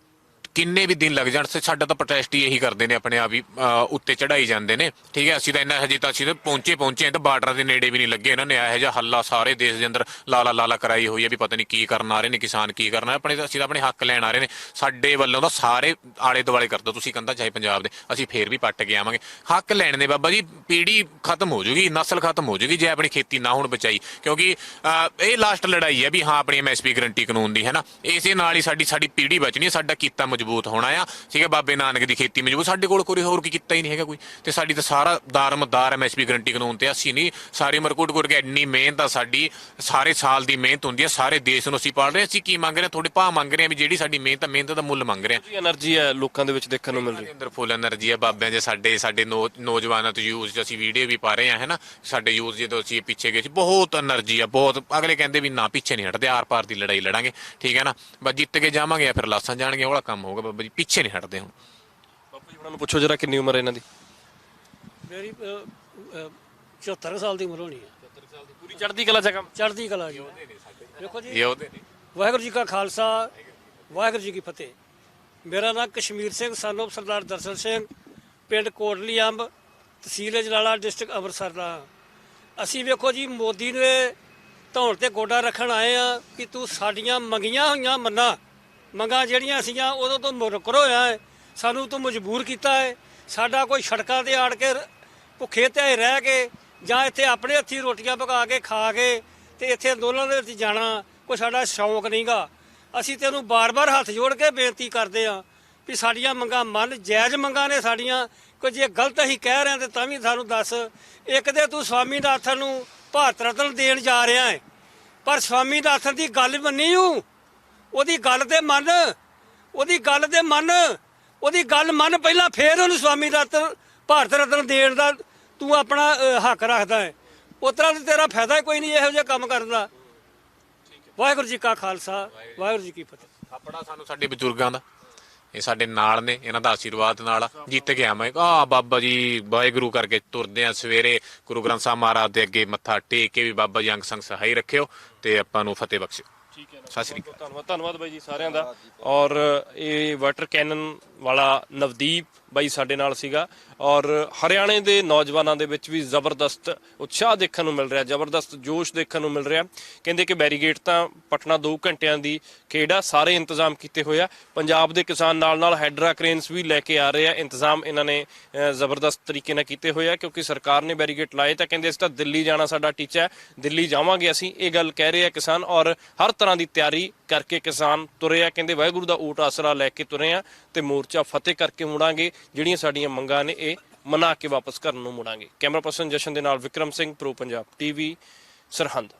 ਕਿੰਨੇ ਵੀ ਦਿਨ ਲੱਗ ਜਾਣ ਤੇ ਸਾਡਾ ਤਾਂ ਪ੍ਰੋਟੈਸਟ ਹੀ ਇਹੀ ਕਰਦੇ ਨੇ ਆਪਣੇ ਆਪ ਹੀ ਅਹ, ਉੱਤੇ ਚੜਾਈ ਜਾਂਦੇ ਨੇ। ਠੀਕ ਹੈ ਅਸੀਂ ਤਾਂ ਇੰਨਾ ਹਜੇ ਤਾਂ ਅਸੀਂ ਤਾਂ ਪਹੁੰਚੇ ਪਹੁੰਚੇ ਤਾਂ ਬਾਰਡਰ ਦੇ ਨੇੜੇ ਵੀ ਨਹੀਂ ਲੱਗੇ ਇਹਨਾਂ ਨੇ ਇਹੋ ਜਿਹਾ ਹੱਲਾ ਸਾਰੇ ਦੇਸ਼ ਦੇ ਅੰਦਰ ਲਾਲਾ ਲਾਲਾ ਕਰਾਈ ਹੋਈ ਹੈ ਵੀ ਪਤਾ ਨਹੀਂ ਕੀ ਕਰਨ ਆ ਰਹੇ ਨੇ ਕਿਸਾਨ ਕੀ ਕਰਨਾ ਆਪਣੇ ਅਸੀਂ ਤਾਂ ਆਪਣੇ ਹੱਕ ਲੈਣ ਆ ਰਹੇ ਨੇ। ਸਾਡੇ ਵੱਲੋਂ ਤਾਂ ਸਾਰੇ ਆਲੇ ਦੁਆਲੇ ਕਰ ਦੋ ਤੁਸੀਂ ਕੰਦਾ ਚਾਹੇ ਪੰਜਾਬ ਦੇ ਅਸੀਂ ਫੇਰ ਵੀ ਪੱਟ ਕੇ ਆਵਾਂਗੇ। ਹੱਕ ਲੈਣ ਦੇ ਬਾਬਾ ਜੀ ਪੀੜੀ ਖਤਮ ਹੋ ਜੂਗੀ ਨਸਲ ਖਤਮ ਹੋ ਜੂਗੀ ਜੇ ਆਪਣੀ ਖੇਤੀ ਨਾ ਹੁਣ ਬਚਾਈ ਕਿਉਂਕਿ ਅਹ, ਇਹ ਲਾਸਟ ਲੜਾਈ ਹੈ ਵੀ ਹਾਂ ਆਪਣੀ ਐਮਐਸਪੀ ਗਰੰਟੀ ਕਾਨੂੰਨ ਦੀ ਹੈ ਨਾ? ਇਸੇ ਨਾਲ ਹੀ ਸਾਡੀ ਸਾਡੀ ਪੀੜੀ ਬਚਣੀ ਹੈ ਸਾਡਾ ਕੀਤਾ ਮਜ਼ਬੂਤ ਹੋਣਾ ਆ। ਠੀਕ ਹੈ ਬਾਬੇ ਨਾਨਕ ਦੀ ਖੇਤੀ ਮਜ਼ਬੂਤ। ਸਾਡੇ ਕੋਲ ਕੋਈ ਹੋਰ ਕੀ ਕੀਤਾ ਹੀ ਨਹੀਂ ਹੈਗਾ ਕੋਈ। ਤੇ ਸਾਡੀ ਤਾਂ ਸਾਰਾ ਦਾਰਮਦਾਰ ਐਮਐਸਪੀ ਗਰੰਟੀ ਕਾਨੂੰਨ ਤੇ ਅਸੀਂ ਨਹੀਂ। ਸਾਰੀ ਮਰਕੂਟ ਕਰਕੇ ਇੰਨੀ ਮਿਹਨਤ ਆ ਸਾਡੀ। ਸਾਰੇ ਸਾਲ ਦੀ ਮਿਹਨਤ ਹੁੰਦੀ ਆ। ਸਾਰੇ ਦੇਸ਼ ਨੂੰ ਅਸੀਂ ਪਾਲ ਰਹੇ ਅਸੀਂ ਕੀ ਮੰਗ ਰਹੇ ਥੋੜੇ ਭਾਅ ਮੰਗ ਰਹੇ ਆ ਵੀ ਜਿਹੜੀ ਸਾਡੀ ਮਿਹਨਤ ਆ ਮਿਹਨਤ ਦਾ ਮੁੱਲ ਮੰਗ ਰਹੇ ਆ એનર્ਜੀ ਹੈ ਲੋਕਾਂ ਦੇ ਵਿੱਚ ਦੇਖਣ ਨੂੰ ਮਿਲ ਰਹੀ ਹੈ। ਅੰਦਰ ਫੁੱਲ એનર્ਜੀ ਆ। ਬਾਬਿਆਂ ਦੇ ਸਾਡੇ ਸਾਡੇ ਨੌਜਵਾਨਾਂ ਤੋਂ ਯੂਥ ਅਸੀਂ ਵੀਡੀਓ ਵੀ ਪਾ ਰਹੇ ਆ ਹੈਨਾ? ਸਾਡੇ ਯੂਥ ਜਦੋਂ ਅਸੀਂ ਪਿੱਛੇ ਗਏ ਸੀ ਬਹੁਤ એનર્ਜੀ ਆ ਬਹੁਤ। ਅਗਲੇ ਕਹਿੰਦੇ ਵੀ ਨਾ ਪਿੱਛੇ ਨਹੀਂ ਹਟਦੇ ਆਰ ਪਾਰ ਦੀ ਲੜਾਈ ਲੜਾਂਗੇ। ਠੀਕ ਹੈ ਨਾ? ਬਸ ਜਿੱਤ ਕੇ ਜਾਵਾਂਗੇ ਫਿਰ ਲਾਸਾਂ ਜਾਣਗੇ ਉਹਲਾ ਕੰਮ ਹੋਊਗਾ ਬਾਬਾ ਜੀ ਪਿੱਛੇ ਨਹੀਂ ਹਟਦੇ ਹੁਣ। ਬਾਪੂ ਜੀ ਉਹਨਾਂ ਨੂੰ ਪੁੱਛੋ ਜਰਾ ਕਿੰਨੀ ਉਮਰ ਹੈ ਇਹਨਾਂ ਦੀ? ਮੇਰੀ 74 ਸਾਲ ਦੀ ਉਮਰ ਹੋਣੀ ਹੈ। ਪੂਰੀ ਚੜ੍ਹਦੀ ਕਲਾ ਚ ਕੰਮ? ਚੜ੍ਹਦੀ ਕਲਾ ਜੀ। ਦੇਖੋ ਜੀ ਇਹ ਉਹਦੇ ਨੇ। ਵਾਹਿਗੁਰੂ ਜੀ ਕਾ ਖਾਲਸਾ ਵਾਹਿਗੁਰੂ ਜੀ ਕੀ ਫਤਿਹ। ਮੇਰਾ ਨਾਮ ਕਸ਼ਮੀਰ ਸਿੰਘ ਸਾਨੋਬ ਸਰਦਾਰ ਦਰਸ਼ਨ ਸਿੰਘ ਪਿੰਡ ਕੋਟਲੀ ਅੰਬ ਤਹਿਸੀਲ ਜਲਾਲਾ ਡਿਸਟ੍ਰਿਕਟ ਅੰਮ੍ਰਿਤਸਰ ਦਾ। ਅਸੀਂ ਵੇਖੋ ਜੀ ਮੋਦੀ ਨੇ ਧੌਣ ਤੇ ਗੋਡਾ ਰੱਖਣ ਆਏ ਆ ਕਿ ਤੂੰ ਸਾਡੀਆਂ ਮੰਗੀਆਂ ਹੋਈਆਂ ਮੰਨਾਂ। ਮੰਗਾਂ ਜਿਹੜੀਆਂ ਸੀਗੀਆਂ, ਉਦੋਂ ਤੋਂ ਮੁਰਕਰ ਹੋਇਆ ਹੈ। ਸਾਨੂੰ ਤੂੰ ਮਜਬੂਰ ਕੀਤਾ ਹੈ। ਸਾਡਾ ਕੋਈ ਸੜਕਾਂ ਤੇ ਆੜ ਕੇ ਭੁੱਖੇ ਤੇ ਰਹਿ ਕੇ ਜਾਂ ਇੱਥੇ ਆਪਣੇ ਹੱਥੀ ਰੋਟੀਆਂ ਪਕਾ ਕੇ ਖਾ ਕੇ ਤੇ ਇੱਥੇ ਅੰਦੋਲਨ ਦੇ ਵਿੱਚ ਜਾਣਾ, ਕੋਈ ਸਾਡਾ ਸ਼ੌਂਕ ਨਹੀਂਗਾ। ਅਸੀਂ ਤੈਨੂੰ ਬਾਰ-ਬਾਰ ਹੱਥ ਜੋੜ ਕੇ ਬੇਨਤੀ ਕਰਦੇ ਆ ਵੀ ਸਾਡੀਆਂ ਮੰਗਾਂ ਮੰਨ, ਜਾਇਜ਼ ਮੰਗਾਂ ਨੇ ਸਾਡੀਆਂ। ਕੋਈ ਜੇ ਗਲਤ ਅਸੀਂ ਕਹਿ ਰਹੇ ਹਾਂ ਤੇ ਤਾਂ ਵੀ ਸਾਨੂੰ ਦੱਸ, ਇੱਕ ਦੇ ਤੂੰ ਸਵਾਮੀਨਾਥਨ ਨੂੰ ਭਾਰਤ ਰਤਨ ਦੇਣ ਜਾ ਰਿਹਾ ਹੈ। ਪਰ ਸਵਾਮੀਨਾਥਨ ਦੀ ਗੱਲ ਮੰਨੀ ਹੂੰ ਉਹਦੀ ਗੱਲ ਤੇ ਮੰਨ, ਉਹਦੀ ਗੱਲ ਤੇ ਮੰਨ, ਉਹਦੀ ਗੱਲ ਮੰਨ ਪਹਿਲਾਂ ਫੇਰ ਉਹਨੂੰ ਸਵਾਮੀ ਰਤਨ ਭਾਰਤ ਰਤਨ ਦੇਣ ਦਾ ਤੂੰ ਆਪਣਾ ਹੱਕ ਰੱਖਦਾ ਹੈ। ਉਤਰਾ ਤੇ ਤੇਰਾ ਫਾਇਦਾ ਕੋਈ ਨਹੀਂ ਇਹੋ ਜਿਹੇ ਕੰਮ ਕਰਨ ਦਾ। ਵਾਹਿਗੁਰੂ ਜੀ ਕਾ ਖਾਲਸਾ, ਵਾਹਿਗੁਰੂ ਜੀ ਕੀ ਫਤਿਹ। ਆਪਣਾ ਸਾਨੂੰ ਸਾਡੇ ਬਜ਼ੁਰਗਾਂ ਦਾ, ਇਹ ਸਾਡੇ ਨਾਲ ਨੇ, ਇਹਨਾਂ ਦਾ ਆਸ਼ੀਰਵਾਦ ਨਾਲ ਜਿੱਤ ਗਿਆ ਮੈਂ ਆ ਬਾਬਾ ਜੀ, ਵਾਹਿਗੁਰੂ ਕਰਕੇ ਤੁਰਦੇ ਆ ਸਵੇਰੇ ਗੁਰੂ ਗ੍ਰੰਥ ਸਾਹਿਬ ਮਹਾਰਾਜ ਦੇ ਅੱਗੇ ਮੱਥਾ ਟੇਕ ਕੇ ਵੀ ਬਾਬਾ ਜੀ ਅੰਗ ਸੰਗ ਸਹਾਈ ਰੱਖਿਓ ਤੇ ਆਪਾਂ ਨੂੰ ਫਤਿਹ ਬਖਸ਼ਿਓ। ਠੀਕ ਹੈ ਸਤਿ ਸ਼੍ਰੀ ਅਕਾਲ। ਧੰਨਵਾਦ ਧੰਨਵਾਦ ਬਾਈ ਜੀ ਸਾਰਿਆਂ ਦਾ। ਔਰ ਇਹ ਵਾਟਰ ਕੈਨਨ ਵਾਲਾ ਨਵਦੀਪ ਬਾਈ ਸਾਡੇ ਨਾਲ ਸੀਗਾ। ਔਰ ਹਰਿਆਣੇ ਦੇ ਨੌਜਵਾਨਾਂ ਦੇ ਵਿੱਚ ਵੀ ਜ਼ਬਰਦਸਤ ਉਤਸ਼ਾਹ ਦੇਖਣ ਨੂੰ ਮਿਲ ਰਿਹਾ, ਜ਼ਬਰਦਸਤ ਜੋਸ਼ ਦੇਖਣ ਨੂੰ ਮਿਲ ਰਿਹਾ। ਕਹਿੰਦੇ ਕਿ ਬੈਰੀਗੇਟ ਤਾਂ ਪਟਨਾ 2 ਘੰਟਿਆਂ ਦੀ ਖੇੜਾ ਸਾਰੇ ਇੰਤਜ਼ਾਮ ਕੀਤੇ ਹੋਏ ਆ। ਪੰਜਾਬ ਦੇ ਕਿਸਾਨ ਨਾਲ ਨਾਲ ਹਾਈਡਰਾ ਕ੍ਰੇਨਸ ਵੀ ਲੈ ਕੇ ਆ ਰਹੇ ਆ। ਇੰਤਜ਼ਾਮ ਇਹਨਾਂ ਨੇ ਜ਼ਬਰਦਸਤ ਤਰੀਕੇ ਨਾਲ ਕੀਤੇ ਹੋਏ ਆ, ਕਿਉਂਕਿ ਸਰਕਾਰ ਨੇ ਬੈਰੀਗੇਟ ਲਾਏ ਤਾਂ ਕਹਿੰਦੇ ਅਸੀਂ ਤਾਂ ਦਿੱਲੀ ਜਾਣਾ ਸਾਡਾ ਟੀਚਾ ਹੈ, ਦਿੱਲੀ ਜਾਵਾਂਗੇ ਅਸੀਂ, ਇਹ ਗੱਲ ਕਹਿ ਰਹੇ ਆ ਕਿਸਾਨ। ਔਰ ਹਰ ਤਰ੍ਹਾਂ ਦੀ ਤਿਆਰੀ ਕਰਕੇ ਕਿਸਾਨ ਤੁਰੇ ਆ। ਕਹਿੰਦੇ ਵਾਹਿਗੁਰੂ ਦਾ ਊਟ ਆਸਰਾ ਲੈ ਕੇ ਤੁਰੇ ਆ ਤੇ ਮੋਰਚਾ ਫਤਿਹ ਕਰਕੇ ਮੁੜਾਂਗੇ। ਜਿਹੜੀਆਂ ਸਾਡੀਆਂ ਮੰਗਾਂ ਨੇ ਇਹ ਮਨਾ ਕੇ ਵਾਪਸ ਘਰ ਨੂੰ ਮੁੜਾਂਗੇ। ਕੈਮਰਾ ਪਰਸਨ ਜਸ਼ਨ ਦੇ ਨਾਲ ਵਿਕਰਮ ਸਿੰਘ, ਪ੍ਰੋ ਪੰਜਾਬ ਟੀਵੀ, ਸਰਹੰਦ।